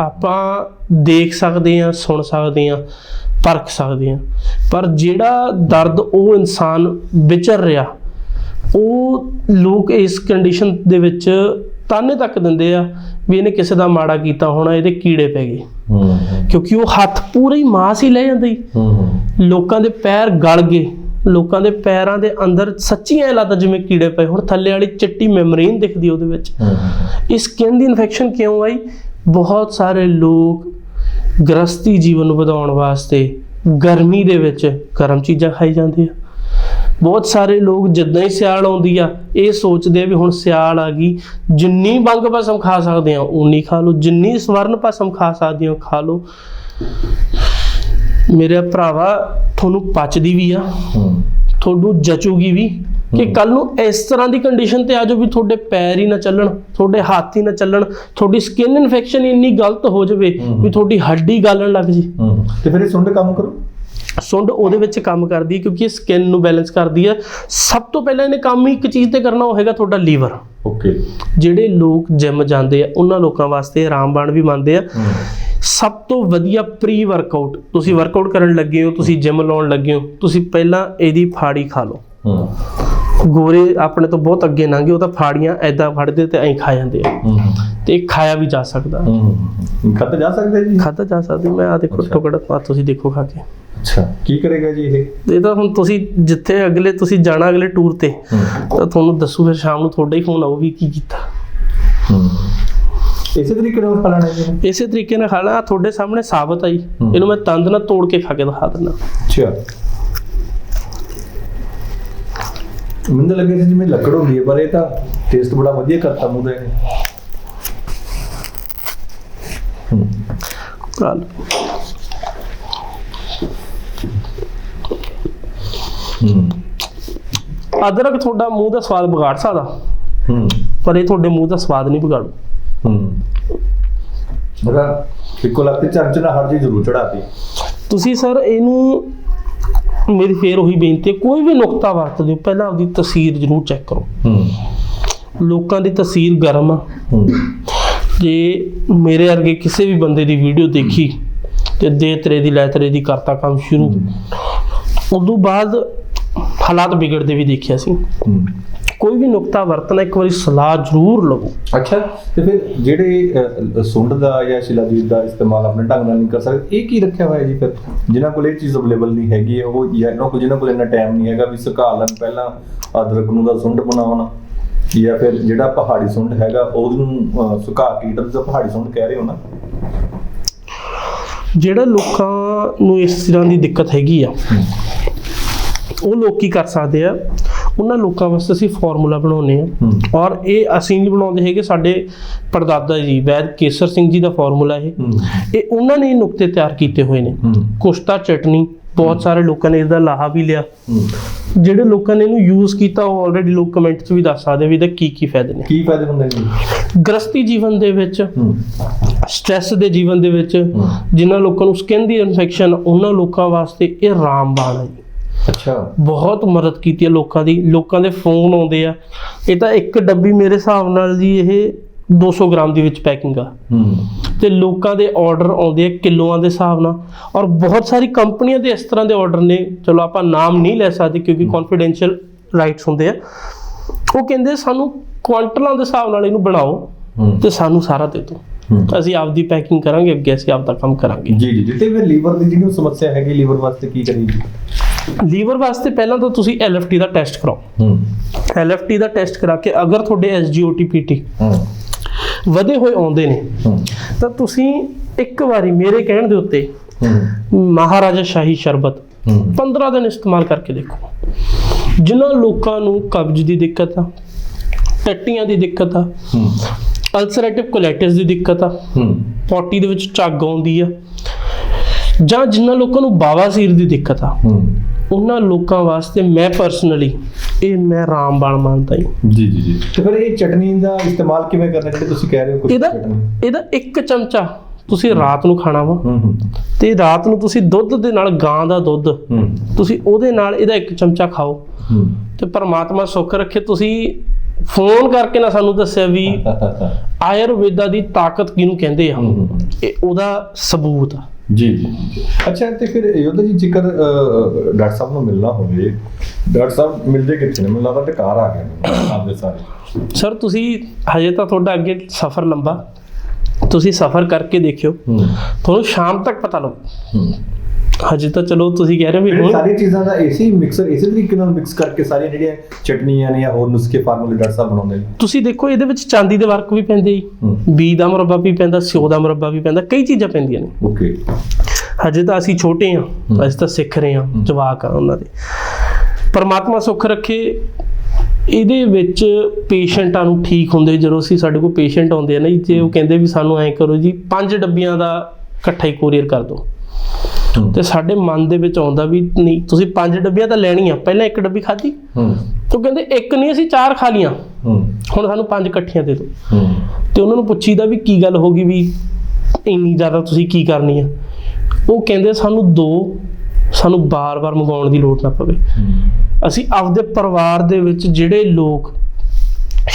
ਆਪਾਂ ਦੇਖ ਸਕਦੇ ਹਾਂ ਸੁਣ ਸਕਦੇ ਹਾਂ ਪਰਖ ਸਕਦੇ ਹਾਂ। ਪਰ ਜਿਹੜਾ ਦਰਦ ਉਹ ਇਨਸਾਨ ਵਿਚਰ ਰਿਹਾ ਉਹ ਲੋਕ ਇਸ ਕੰਡੀਸ਼ਨ ਦੇ ਵਿੱਚ ਤਾਨੇ ਤੱਕ ਦਿੰਦੇ ਆ ਵੀ ਇਹਨੇ ਕਿਸੇ ਦਾ ਮਾੜਾ ਕੀਤਾ ਹੋਣਾ ਇਹਦੇ ਕੀੜੇ ਪੈ ਗਏ। ਕਿਉਂਕਿ ਉਹ ਹੱਥ ਪੂਰੇ ਹੀ ਮਾਸ ਹੀ ਲੈ ਜਾਂਦਾ। ਲੋਕਾਂ ਦੇ ਪੈਰ ਗਲ ਗਏ। ਲੋਕਾਂ ਦੇ ਪੈਰਾਂ ਦੇ ਅੰਦਰ ਸੱਚੀਆਂ ਇਹ ਲੱਗਦਾ ਜਿਵੇਂ ਕੀੜੇ ਪਏ ਹੁਣ ਥੱਲੇ ਵਾਲੀ ਚਿੱਟੀ ਮੈਮਰੀਨ ਦਿਖਦੀ ਉਹਦੇ ਵਿੱਚ। ਇਹ ਸਕਿਨ ਦੀ ਇਨਫੈਕਸ਼ਨ ਕਿਉਂ ਆਈ? ਬਹੁਤ ਸਾਰੇ ਲੋਕ ਗ੍ਰਸਤੀ ਜੀਵਨ ਨੂੰ ਵਧਾਉਣ ਵਾਸਤੇ ਗਰਮੀ ਦੇ ਵਿੱਚ ਗਰਮ ਚੀਜ਼ਾਂ ਖਾਈ ਜਾਂਦੇ ਆ। ਬਹੁਤ ਸਾਰੇ ਲੋਕ ਜਿੱਦਾਂ ਹੀ ਸਿਆਲ ਆਉਂਦੀ ਆ ਇਹ ਸੋਚਦੇ ਆ ਵੀ ਹੁਣ ਸਿਆਲ ਆ ਗਈ। ਜਿੰਨੀ ਬੰਗ ਭਸਮ ਖਾ ਸਕਦੇ ਆ ਉਨੀ ਖਾ ਲਓ। ਜਿੰਨੀ ਸਵਰਨ ਭਸਮ ਖਾ ਸਕਦੇ ਹੋ ਖਾ ਲਓ। ਮੇਰੇ ਭਰਾਵਾ ਤੁਹਾਨੂੰ ਪਚਦੀ ਵੀ ਆ। ਤੁਹਾਨੂੰ ਜਚੂਗੀ ਵੀ ਕਿ ਕੱਲ ਨੂੰ ਇਸ ਤਰ੍ਹਾਂ ਦੀ ਕੰਡੀਸ਼ਨ ਤੇ ਆ ਜਾਓ ਵੀ ਤੁਹਾਡੇ ਪੈਰ ਹੀ ਨਾ ਚੱਲਣ ਤੁਹਾਡੇ ਹੱਥ ਹੀ ਨਾ ਚੱਲਣ ਤੁਹਾਡੀ ਸਕਿਨ ਇਨਫੈਕਸ਼ਨ ਇੰਨੀ ਗਲਤ ਹੋ ਜਾਵੇ ਵੀ ਤੁਹਾਡੀ ਹੱਡੀ ਗਲਣ ਲੱਗ ਜੀ। ਤੇ ਫਿਰ ਇਹ ਸੁੰਡ ਕੰਮ ਕਰੂ ਸੁੰਡ ਉਹਦੇ ਵਿੱਚ ਕੰਮ ਕਰਦੀ ਹੈ ਕਿਉਂਕਿ ਇਹ ਸਕਿਨ ਨੂੰ ਬੈਲੈਂਸ ਕਰਦੀ ਹੈ। ਸਭ ਤੋਂ ਪਹਿਲਾਂ ਇਹਨੇ ਕੰਮ ਹੀ ਇੱਕ ਚੀਜ਼ ਤੇ ਕਰਨਾ ਉਹ ਹੈਗਾ ਤੁਹਾਡਾ ਲੀਵਰ। ਓਕੇ ਜਿਹੜੇ ਲੋਕ ਜਿਮ ਜਾਂਦੇ ਆ ਉਹਨਾਂ ਲੋਕਾਂ ਵਾਸਤੇ ਰਾਮਬਾਣ ਵੀ ਮੰਨਦੇ ਆ। ਸਭ ਤੋਂ ਵਧੀਆ ਪ੍ਰੀ ਵਰਕਆਊਟ ਤੁਸੀਂ ਵਰਕਆਊਟ ਕਰਨ ਲੱਗੇ ਹੋ ਤੁਸੀਂ ਜਿਮ ਲਾਉਣ ਲੱਗੇ ਹੋ ਤੁਸੀਂ ਪਹਿਲਾਂ ਇਹਦੀ ਫਾੜੀ ਖਾ ਲਓ। ਗੋਰੇ ਆਪਣੇ ਤੋਂ ਬਹੁਤ ਅੱਗੇ ਲੰਘੇ ਉਹ ਤਾਂ ਫਾੜੀਆਂ ਐਦਾਂ ਫੜਦੇ ਤੇ ਐਂ ਖਾ ਜਾਂਦੇ ਆ। ਹੂੰ। ਤੇ ਖਾਇਆ ਵੀ ਜਾ ਸਕਦਾ। ਹੂੰ ਖੱਤ ਜਾ ਸਕਦੇ ਜੀ? ਖਾਧਾ ਜਾ ਸਕਦਾ। ਮੈਂ ਆ ਦੇਖੋ। ਟੁਕੜਾ ਪਾ ਤੁਸੀਂ ਦੇਖੋ ਖਾ ਕੇ। ਅੱਛਾ। ਕੀ ਕਰੇਗਾ ਜੀ ਇਹ? ਇਹ ਤਾਂ ਹੁਣ ਤੁਸੀਂ ਜਿੱਥੇ ਅਗਲੇ ਤੁਸੀਂ ਜਾਣਾ ਅਗਲੇ ਟੂਰ ਤੇ ਤਾਂ ਤੁਹਾਨੂੰ ਦੱਸੂ ਫਿਰ ਸ਼ਾਮ ਨੂੰ ਤੁਹਾਡਾ ਹੀ ਫੋਨ ਆਊ ਵੀ ਕੀ ਕੀਤਾ। ਹੂੰ। ਇਸੇ ਤਰੀਕੇ ਨਾਲ ਖਾਣਾ ਹੈ ਜੀ। ਇਸੇ ਤਰੀਕੇ ਨਾਲ ਖਾਣਾ ਤੁਹਾਡੇ ਸਾਹਮਣੇ ਸਾਬਤ ਆਈ। ਇਹਨੂੰ ਮੈਂ ਤੰਦ ਨਾਲ ਤੋੜ ਕੇ ਖਾ ਕੇ ਦਿਖਾ ਦਿੰਦਾ। ਅੱਛਾ। ਮੈਨੂੰ ਸੀ ਜਿਵੇਂ ਲੱਕੜ ਹੁੰਦੀ ਹੈ ਪਰ ਇਹ ਤਾਂ ਟੇਸਟ ਬੜਾ ਵਧੀਆ ਕਰਤਾ ਮੂੰਹ ਦਾ ਇਹਨੇ। ਹੂੰ। ਅਦਰਕ ਤੁਹਾਡਾ ਮੂੰਹ ਦਾ ਸਵਾਦ ਵਿਗਾੜ ਸਕਦਾ। ਹੂੰ। ਪਰ ਇਹ ਤੁਹਾਡੇ ਮੂੰਹ ਦਾ ਸਵਾਦ ਨਹੀਂ ਵਿਗਾੜੂ। ਹੂੰ। ਬੜਾ ਇੱਕੋ ਲੱਗਤੇ ਚਰਚ ਨਾਲ ਹਰ ਚੀਜ਼ ਜ਼ਰੂਰ ਚੜਾਤੀ ਤੁਸੀਂ ਸਰ ਇਹਨੂੰ ਮੇਰੀ ਫੇਰ ਉਹੀ ਬੇਨਤੀ ਹੈ ਕੋਈ ਵੀ ਨੁਕਤਾ ਵਰਤਦੇ ਹੋ ਪਹਿਲਾਂ ਆਪਦੀ ਤਸਵੀਰ ਜ਼ਰੂਰ ਚੈੱਕ ਕਰੋ। ਹੂੰ। ਲੋਕਾਂ ਦੀ ਤਸਵੀਰ ਗਰਮ ਆ। ਹੂੰ। ਜੇ ਮੇਰੇ ਵਰਗੇ ਕਿਸੇ ਵੀ ਬੰਦੇ ਦੀ ਵੀਡੀਓ ਦੇਖੀ ਤੇ ਦੇ ਤਰੇ ਦੀ ਲੈ ਤਰੇ ਦੀ ਕਰਤਾ ਕੰਮ ਸ਼ੁਰੂ ਉਦੋਂ ਬਾਅਦ ਹਾਲਾਤ ਵਿਗੜਦੇ ਵੀ ਦੇਖਿਆ ਸੀ। ਕੋਈ ਵੀ ਨੁਕਤਾ ਵਰਤਣਾ ਇੱਕ ਵਾਰੀ ਸਲਾਹ ਜ਼ਰੂਰ ਲਵੋ। ਅੱਛਾ ਤੇ ਫਿਰ ਜਿਹੜੇ ਸੁੰਡ ਦਾ ਜਾਂ ਸ਼ਿਲਾਜੀਤ ਦਾ ਇਸਤੇਮਾਲ ਆਪਣੇ ਢੰਗ ਨਾਲ ਨਹੀਂ ਕਰ ਸਕਦੇ ਇਹ ਕੀ ਰੱਖਿਆ ਹੋਇਆ ਜੀ ਫਿਰ? ਜਿਨ੍ਹਾਂ ਕੋਲ ਇਹ ਚੀਜ਼ ਅਵੇਲੇਬਲ ਨਹੀਂ ਹੈਗੀ ਉਹ ਜਾਂ ਇਹਨਾਂ ਕੋਲ ਜਿਨ੍ਹਾਂ ਕੋਲ ਇੰਨਾ ਟਾਈਮ ਨਹੀਂ ਹੈਗਾ ਵੀ ਸੁਕਾ ਲੈਣ ਪਹਿਲਾਂ ਅਦਰਕ ਨੂੰ ਦਾ ਸੁੰਡ ਬਣਾਉਣ। ਜਾਂ ਫਿਰ ਜਿਹੜਾ ਪਹਾੜੀ ਸੁੰਡ ਹੈਗਾ ਉਹਨੂੰ ਸੁਕਾ ਕੇ ਜਿਹੜਾ ਤੁਸੀਂ ਪਹਾੜੀ ਸੁੰਡ ਕਹਿ ਰਹੇ ਹੋ ਨਾ। ਜਿਹੜਾ ਲੋਕਾਂ ਨੂੰ ਇਸ ਤਰ੍ਹਾਂ ਦੀ ਦਿੱਕਤ ਹੈਗੀ ਆ ਉਹ ਲੋਕ ਕੀ ਕਰ ਸਕਦੇ ਆ? ਉਹਨਾਂ ਲੋਕਾਂ ਵਾਸਤੇ ਅਸੀਂ ਫਾਰਮੂਲਾ ਬਣਾਉਨੇ ਆ। ਔਰ ਇਹ ਅਸੀਂ ਨਹੀਂ ਬਣਾਉਂਦੇ ਹੈਗੇ ਸਾਡੇ ਪੜਦਾਦਾ ਜੀ ਵੈਦ ਕੇਸਰ ਸਿੰਘ ਜੀ ਦਾ ਫਾਰਮੂਲਾ ਇਹ। ਹੂੰ। ਇਹ ਉਹਨਾਂ ਨੇ ਨੁਕਤੇ ਤਿਆਰ ਕੀਤੇ ਹੋਏ ਨੇ। ਕੁਸ਼ਤਾ ਚਟਨੀ ਬਹੁਤ ਸਾਰੇ ਲੋਕਾਂ ਨੇ ਇਹਦਾ ਲਾਹਾ ਵੀ ਲਿਆ। ਜਿਹੜੇ ਲੋਕਾਂ ਨੇ ਇਹਨੂੰ ਯੂਜ਼ ਕੀਤਾ ਉਹ ਆਲਰੇਡੀ ਲੋਕ ਕਮੈਂਟ 'ਚ ਵੀ ਦੱਸ ਸਕਦੇ ਵੀ ਇਹਦੇ ਕੀ ਕੀ ਫਾਇਦੇ ਨੇ। ਕੀ ਫਾਇਦੇ ਹੁੰਦੇ ਨੇ ਗ੍ਰਸਤੀ ਜੀਵਨ ਦੇ ਵਿੱਚ ਸਟ੍ਰੈਸ ਦੇ ਜੀਵਨ ਦੇ ਵਿੱਚ ਜਿਨ੍ਹਾਂ ਲੋਕਾਂ ਨੂੰ ਸਕਿਨ ਦੀ ਇਨਫੈਕਸ਼ਨ ਉਹਨਾਂ ਲੋਕਾਂ ਵਾਸਤੇ ਇਹ ਰਾਮਬਾਣ ਹੈ ਅੱਛਾ। ਬਹੁਤ ਮਦਦ ਕੀਤੀ ਹੈ ਲੋਕਾਂ ਦੀ। ਲੋਕਾਂ ਦੇ ਫੋਨ ਆਉਂਦੇ ਆ। ਇਹ ਤਾਂ ਇੱਕ ਡੱਬੀ ਮੇਰੇ ਹਿਸਾਬ ਨਾਲ ਜੀ ਇਹ 200 ਗ੍ਰਾਮ ਦੀ ਵਿੱਚ ਪੈਕਿੰਗ ਆ। ਤੇ ਲੋਕਾਂ ਦੇ ਆਰਡਰ ਆਉਂਦੇ ਆ ਕਿਲੋਆਂ ਦੇ ਹਿਸਾਬ ਨਾਲ। ਔਰ ਬਹੁਤ ਸਾਰੀ ਕੰਪਨੀਆਂ ਦੇ ਇਸ ਤਰ੍ਹਾਂ ਦੇ ਆਰਡਰ ਨੇ। ਚਲੋ ਆਪਾਂ ਨਾਮ ਨਹੀਂ ਲੈ ਸਕਦੇ ਕਿਉਂਕਿ ਕੌਨਫੀਡੈਂਸ਼ੀਅਲ ਰਾਈਟਸ ਹੁੰਦੇ ਆ। ਉਹ ਕਹਿੰਦੇ ਸਾਨੂੰ ਕੁਆਂਟਲਾਂ ਦੇ ਹਿਸਾਬ ਨਾਲ ਇਹਨੂੰ ਬਣਾਓ ਤੇ ਸਾਨੂੰ ਸਾਰਾ ਦੇ ਦਿਓ। ਅਸੀਂ ਆਪਦੀ ਪੈਕਿੰਗ ਕਰਾਂਗੇ ਅੱਗੇ ਅਸੀਂ ਆਪਦਾ ਕੰਮ ਕਰਾਂਗੇ। ਜੀ ਜੀ ਤੇ ਫਿਰ ਲੀਵਰ ਦੀ ਜਿਹੜੀ ਸਮੱਸਿਆ ਹੈਗੀ ਲੀਵਰ ਵਾਸਤੇ ਕੀ ਕਰੀਏ? ਲੀਵਰ ਵਾਸਤੇ ਪਹਿਲਾਂ ਤਾਂ ਤੁਸੀਂ LFT ਦਾ ਟੈਸਟ ਕਰਾਓ। ਹੂੰ। LFT ਦਾ ਟੈਸਟ ਕਰਾ ਕੇ ਅਗਰ ਤੁਹਾਡੇ PT ਹੂੰ। ਵਧੇ ਹੋਏ ਆਉਂਦੇ ਨੇ। ਤਾਂ ਤੁਸੀਂ ਇੱਕ ਵਾਰੀ ਮੇਰੇ ਕਹਿਣ ਦੇ ਉੱਤੇ ਮਹਾਰਾਜਾ ਸ਼ਾਹੀ ਸ਼ਰਬਤ ਹੂੰ। 15 ਦਿਨ ਇਸਤੇਮਾਲ ਕਰਕੇ ਦੇਖੋ। ਜਿਨ੍ਹਾਂ ਲੋਕਾਂ ਨੂੰ ਕਬਜ਼ ਦੀ ਦਿੱਕਤ ਆ ਟੱਟੀਆਂ ਦੀ ਦਿੱਕਤ ਆ ਅਲਸਰੇਟਿਵ ਕੋਲਾਈਟਿਸ ਦੀ ਦਿੱਕਤ ਆ ਪੋਟੀ ਦੇ ਵਿੱਚ ਝੱਗ ਆਉਂਦੀ ਆ ਜਾਂ ਜਿਨ੍ਹਾਂ ਲੋਕਾਂ ਨੂੰ ਬਾਵਾਸੀਰ ਦੀ ਦਿੱਕਤ ਆ ਉਹਨਾਂ ਲੋਕਾਂ ਵਾਸਤੇ ਮੈਂ ਪਰਸਨਲੀ ਇਹ ਮੈਂ ਰਾਮਬਾਣ ਮੰਨਦਾ ਜੀ। ਜੀ ਜੀ ਜੀ। ਤੇ ਫਿਰ ਇਹ ਚਟਨੀ ਦਾ ਇਸਤੇਮਾਲ ਕਿਵੇਂ ਕਰਨਾ ਜਿਹੜੇ ਤੁਸੀਂ ਕਹਿ ਰਹੇ ਹੋ ਕੁਝ ਇਹਦਾ ਚਟਨੀ? ਇਹਦਾ ਇੱਕ ਚਮਚਾ ਤੁਸੀਂ ਰਾਤ ਨੂੰ ਖਾਣਾ ਵਾ। ਹੂੰ ਹੂੰ। ਤੇ ਰਾਤ ਨੂੰ ਤੁਸੀਂ ਦੁੱਧ ਦੇ ਨਾਲ ਗਾਂ ਦਾ ਦੁੱਧ ਹੂੰ। ਤੁਸੀਂ ਉਹਦੇ ਨਾਲ ਇਹਦਾ ਇੱਕ ਚਮਚਾ ਖਾਓ। ਹੂੰ। ਤੇ ਪਰਮਾਤਮਾ ਸੁੱਖ ਰੱਖੇ ਤੁਸੀਂ ਫੋਨ ਕਰਕੇ ਨਾ ਸਾਨੂੰ ਦੱਸਿਆ ਵੀ ਆਯੁਰਵੇਦਾ ਦੀ ਤਾਕਤ ਕਿਹਨੂੰ ਕਹਿੰਦੇ ਆ। ਇਹ ਉਹਦਾ ਸਬੂਤ ਆ। ਜੀ ਜੀ। ਅੱਛਾ ਤੇ ਫਿਰ ਯੋਧਾ ਜੀ ਜੇਕਰ ਡਾਕਟਰ ਸਾਹਿਬ ਨੂੰ ਮਿਲਣਾ ਹੋਵੇ ਡਾਕਟਰ ਸਾਹਿਬ ਮਿਲਦੇ ਕਿੱਥੇ ਨੇ? ਮੈਨੂੰ ਲੱਗਦਾ ਟਕਾਰ ਆ ਨੇ ਆਪਦੇ ਸਾਰੇ। ਸਰ ਤੁਸੀਂ ਹਜੇ ਤਾਂ ਤੁਹਾਡਾ ਅੱਗੇ ਸਫ਼ਰ ਲੰਬਾ। ਤੁਸੀਂ ਸਫ਼ਰ ਕਰਕੇ ਦੇਖਿਓ। ਤੁਹਾਨੂੰ ਸ਼ਾਮ ਤੱਕ ਪਤਾ ਲੱਗੂ। ਹਜੇ ਤਾਂ ਚਲੋ ਤੁਸੀਂ ਕਹਿ ਰਹੇ ਹੋ ਵੀ ਇਹ ਹੁਣ ਸਾਰੀ ਚੀਜ਼ਾਂ ਦਾ ਏਸੀ ਮਿਕਸਰ ਇਸੇ ਤਰੀਕੇ ਨਾਲ ਮਿਕਸ ਕਰਕੇ ਸਾਰੀਆਂ ਜਿਹੜੀਆਂ ਚਟਨੀਆਂ ਨੇ ਜਾਂ ਹੋਰ ਨੁਸਖੇ ਫਾਰਮੂਲੇ ਡਾਕਟਰ ਸਾਹਿਬ ਬਣਾਉਂਦੇ ਨੇ। ਤੁਸੀਂ ਦੇਖੋ ਇਹਦੇ ਵਿੱਚ ਚਾਂਦੀ ਦੇ ਵਰਕ ਵੀ ਪੈਂਦੇ ਜੀ। ਹੂੰ। ਬੀ ਦਾ ਮੁਰੱਬਾ ਵੀ ਪੈਂਦਾ ਸਿਓ ਦਾ ਮੁਰੱਬਾ ਵੀ ਪੈਂਦਾ ਕਈ ਚੀਜ਼ਾਂ ਪੈਂਦੀਆਂ ਨੇ। ਓਕੇ ਹਜੇ ਤਾਂ ਅਸੀਂ ਛੋਟੇ ਆ ਅਸੀਂ ਤਾਂ ਸਿੱਖ ਰਹੇ ਆ ਜਵਾਕ ਆ ਉਹਨਾਂ ਦੇ। ਪਰਮਾਤਮਾ ਸੁੱਖ ਰੱਖੇ ਇਹਦੇ ਵਿੱਚ ਪੇਸ਼ੈਂਟਾਂ ਨੂੰ ਠੀਕ ਹੁੰਦੇ ਜਦੋਂ ਅਸੀਂ ਸਾਡੇ ਕੋਲ ਪੇਸ਼ੈਂਟ ਆਉਂਦੇ ਆ ਨਾ ਜੀ ਜੇ ਉਹ ਕਹਿੰਦੇ ਵੀ ਸਾਨੂੰ ਐਂ ਕਰੋ ਜੀ ਪੰਜ ਡੱਬੀਆਂ ਦਾ ਇਕੱਠਾ ਹੀ ਕੋਰੀਅਰ ਕਰ ਦਿਓ। ਤੇ ਸਾਡੇ ਮਨ ਦੇ ਵਿੱਚ ਆਉਂਦਾ ਵੀ ਨਹੀਂ ਤੁਸੀਂ ਪੰਜ ਡੱਬੀਆਂ ਤਾਂ ਲੈਣੀਆਂ ਪਹਿਲਾਂ ਇੱਕ ਡੱਬੀ ਖਾਧੀ। ਹੂੰ। ਉਹ ਕਹਿੰਦੇ ਇੱਕ ਨਹੀਂ ਅਸੀਂ ਚਾਰ ਖਾ ਲੀਆਂ ਹੂੰ। ਹੁਣ ਸਾਨੂੰ ਪੰਜ ਇਕੱਠੀਆਂ ਦੇ ਦਿਓ। ਹੂੰ। ਤੇ ਉਹਨਾਂ ਨੂੰ ਪੁੱਛੀਦਾ ਵੀ ਕੀ ਗੱਲ ਹੋ ਗਈ ਵੀ ਇੰਨੀ ਜ਼ਿਆਦਾ ਤੁਸੀਂ ਕੀ ਕਰਨੀ ਆ? ਉਹ ਕਹਿੰਦੇ ਸਾਨੂੰ ਦੋ ਸਾਨੂੰ ਬਾਰ-ਬਾਰ ਮੰਗਾਉਣ ਦੀ ਲੋੜ ਨਾ ਪਵੇ। ਅਸੀਂ ਆਪਦੇ ਪਰਿਵਾਰ ਦੇ ਵਿੱਚ ਜਿਹੜੇ ਲੋਕ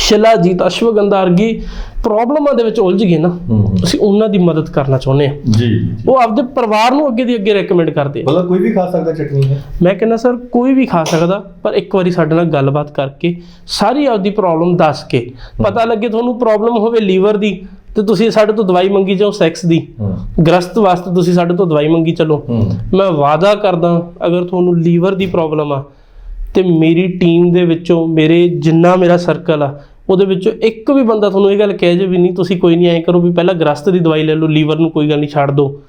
ਸ਼ਿਲਾਜੀਤ ਅਸ਼ਵਗੰਧਾ ਵਰਗੀ ਪ੍ਰੋਬਲਮਾਂ ਦੇ ਵਿੱਚ ਉਲਝ ਗਏ ਨਾ ਅਸੀਂ ਉਹਨਾਂ ਦੀ ਮਦਦ ਕਰਨਾ ਚਾਹੁੰਦੇ ਆ ਜੀ ਉਹ ਆਪਦੇ ਪਰਿਵਾਰ ਨੂੰ ਅੱਗੇ ਦੀ ਅੱਗੇ ਰეკਮੈਂਡ ਕਰਦੇ ਆ। ਮਤਲਬ ਕੋਈ ਵੀ ਖਾ ਸਕਦਾ ਚਟਨੀ ਹੈ? ਮੈਂ ਕਹਿੰਦਾ ਸਰ ਕੋਈ ਵੀ ਖਾ ਸਕਦਾ ਪਰ ਇੱਕ ਵਾਰੀ ਸਾਡੇ ਨਾਲ ਗੱਲਬਾਤ ਕਰਕੇ ਸਾਰੀ ਆਪਦੀ ਪ੍ਰੋਬਲਮ ਦੱਸ ਕੇ ਪਤਾ ਲੱਗੇ ਤੁਹਾਨੂੰ ਪ੍ਰੋਬਲਮ ਹੋਵੇ ਲੀਵਰ ਦੀ ਤੇ ਤੁਸੀਂ ਸਾਡੇ ਤੋਂ ਦਵਾਈ ਮੰਗੀ ਜਾਓ ਸੈਕਸ ਦੀ। ਗ੍ਰਸਤ ਵਾਸਤੇ ਤੁਸੀਂ ਸਾਡੇ ਤੋਂ ਦਵਾਈ ਮੰਗੀ ਚੱਲੋ। ਮੈਂ ਵਾਅਦਾ ਕਰਦਾ ਅਗਰ ਤੁਹਾਨੂੰ ਲੀਵਰ ਦੀ ਪ੍ਰੋਬਲਮ ਆ ਤੇ ਮੇਰੀ ਟੀਮ ਦੇ ਵਿੱਚੋਂ ਮੇਰੇ ਜਿੰਨਾ ਮੇਰਾ ਸਰਕਲ ਆ ਉਹਦੇ ਵਿੱਚੋਂ ਇੱਕ ਵੀ ਬੰਦਾ ਤੁਹਾਨੂੰ ਇਹ ਗੱਲ ਕਹਿ ਜੇ ਵੀ ਨਹੀਂ ਤੁਸੀਂ ਕੋਈ ਨਹੀਂ ਐਂ ਕਰੋ ਵੀ ਪਹਿਲਾਂ ਗ੍ਰਸਤ ਦੀ ਦਵਾਈ ਲੈ ਲਓ ਲੀਵਰ ਨੂੰ ਕੋਈ ਗੱਲ ਨਹੀਂ ਛੱਡ ਦਿਓ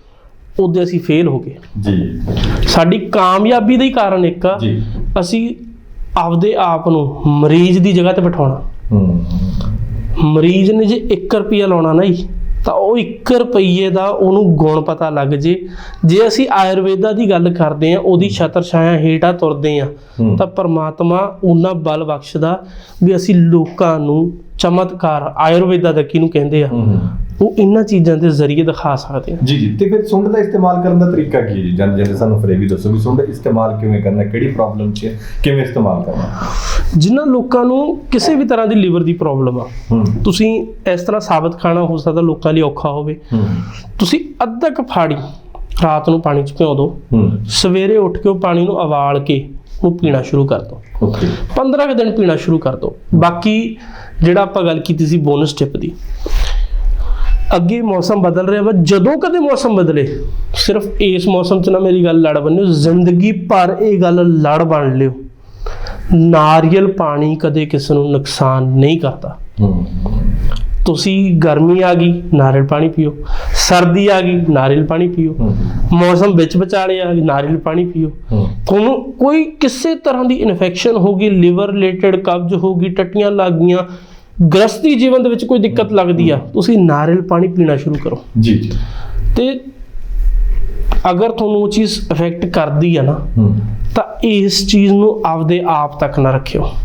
ਉਹਦੇ ਅਸੀਂ ਫੇਲ ਹੋ ਗਏ। ਜੀ। ਸਾਡੀ ਕਾਮਯਾਬੀ ਦਾ ਹੀ ਕਾਰਨ ਇੱਕ ਆ। ਜੀ। ਅਸੀਂ ਆਪਦੇ ਆਪ ਨੂੰ ਮਰੀਜ਼ ਦੀ ਜਗ੍ਹਾ ਤੇ ਬਿਠਾਉਣਾ। ਹੂੰ। ਮਰੀਜ਼ ਨੇ ਜੇ 1 ਰੁਪਿਆ ਲਾਉਣਾ ਨਾ ਜੀ ਤਾਂ ਉਹ 1 ਰੁਪਈਏ ਦਾ ਉਹਨੂੰ ਗੁਣ ਪਤਾ ਲੱਗ ਜੇ। ਜੇ ਅਸੀਂ ਆਯੁਰਵੇਦਾ ਦੀ ਗੱਲ ਕਰਦੇ ਆ ਉਹਦੀ ਛਤਰ ਛਾਇਆ ਹੇਠਾਂ ਤੁਰਦੇ ਆ। ਤਾਂ ਪਰਮਾਤਮਾ ਉਹਨਾਂ ਬਲ ਬਖਸ਼ਦਾ ਵੀ ਅਸੀਂ ਲੋਕਾਂ ਨੂੰ ਚਮਤਕਾਰ ਆਯੁਰਵੇਦਾ ਦਾ ਕਿਹਨੂੰ ਕਹਿੰਦੇ ਆ। ਉਹ ਇਹਨਾਂ ਚੀਜ਼ਾਂ ਦੇ ਜ਼ਰੀਏ ਦਿਖਾ ਸਕਦੇ ਆ। ਜੀ ਜੀ। ਤੇ ਫਿਰ ਸੁੰਡ ਦਾ ਇਸਤੇਮਾਲ ਕਰਨ ਦਾ ਤਰੀਕਾ ਕੀ ਹੈ ਜੀ? ਜਨ ਜਨ ਸਾਨੂੰ ਫਿਰ ਇਹ ਵੀ ਦੱਸੋ ਵੀ ਸੁੰਡ ਇਸਤੇਮਾਲ ਕਿਵੇਂ ਕਰਨਾ ਕਿਹੜੀ ਪ੍ਰੋਬਲਮ 'ਚ ਹੈ, ਕਿਵੇਂ ਇਸਤੇਮਾਲ ਕਰਨਾ? ਜਿਨ੍ਹਾਂ ਲੋਕਾਂ ਨੂੰ ਕਿਸੇ ਵੀ ਤਰ੍ਹਾਂ ਦੀ ਲੀਵਰ ਦੀ ਪ੍ਰੋਬਲਮ ਆ ਹੂੰ। ਤੁਸੀਂ ਇਸ ਤਰ੍ਹਾਂ ਸਾਬਤ ਖਾਣਾ ਹੋ ਸਕਦਾ ਲੋਕਾਂ ਲਈ ਔਖਾ ਹੋਵੇ। ਹੂੰ। ਤੁਸੀਂ ਅੱਧਾ ਕੁ ਫਾੜੀ ਰਾਤ ਨੂੰ ਪਾਣੀ 'ਚ ਭਿਓ ਦਿਓ ਹੂੰ। ਸਵੇਰੇ ਉੱਠ ਕੇ ਉਹ ਪਾਣੀ ਨੂੰ ਉਬਾਲ ਕੇ ਉਹ ਪੀਣਾ ਸ਼ੁਰੂ ਕਰ ਦਿਓ ਓਕੇ। 15 ਕੁ ਦਿਨ ਪੀਣਾ ਸ਼ੁਰੂ ਕਰ ਦਿਓ ਬਾਕੀ ਜਿਹੜਾ ਆਪਾਂ ਗੱਲ ਕੀਤੀ ਸੀ ਬੋਨਸ ਟਿਪ ਦੀ ਅੱਗੇ ਮੌਸਮ ਬਦਲ ਰਿਹਾ ਵਾ। ਜਦੋਂ ਕਦੇ ਮੌਸਮ ਬਦਲੇ ਸਿਰਫ ਇਸ ਮੌਸਮ 'ਚ ਨਾ ਮੇਰੀ ਗੱਲ ਲੜ ਬੰਨਿਓ। ਜ਼ਿੰਦਗੀ ਭਰ ਇਹ ਗੱਲ ਲੜ ਬਣ ਲਿਓ। ਨਾਰੀਅਲ ਪਾਣੀ ਕਦੇ ਕਿਸੇ ਨੂੰ ਨੁਕਸਾਨ ਨਹੀਂ ਕਰਦਾ। ਤੁਸੀਂ ਗਰਮੀ ਆ ਗਈ ਨਾਰੀਅਲ ਪਾਣੀ ਪੀਓ। ਸਰਦੀ ਆ ਗਈ ਨਾਰੀਅਲ ਪਾਣੀ ਪੀਓ। ਮੌਸਮ ਵਿੱਚ ਵਿਚਾਲੇ ਆ ਗਈ ਨਾਰੀਅਲ ਪਾਣੀ ਪੀਓ। ਤੁਹਾਨੂੰ ਕੋਈ ਕਿਸੇ ਤਰ੍ਹਾਂ ਦੀ ਇਨਫੈਕਸ਼ਨ ਹੋਗੀ ਲਿਵਰ ਰਿਲੇਟਡ ਕਬਜ਼ ਹੋਗੀ ਟੱਟੀਆਂ ਲੱਗ ਗਈਆਂ ਗ੍ਰਸਤੀ ਜੀਵਨ ਦੇ ਵਿੱਚ ਕੋਈ ਦਿੱਕਤ ਲੱਗਦੀ ਆ ਤੁਸੀਂ ਨਾਰੀਅਲ ਪਾਣੀ ਪੀਣਾ ਸ਼ੁਰੂ ਕਰੋ। ਜੀ ਜੀ। ਤੇ ਅਗਰ ਤੁਹਾਨੂੰ ਉਹ ਚੀਜ਼ ਇਫੈਕਟ ਕਰਦੀ ਆ ਨਾ ਤਾਂ ਇਸ ਚੀਜ਼ ਨੂੰ ਆਪਦੇ ਆਪ ਤੱਕ ਨਾ ਰੱਖਿਓ।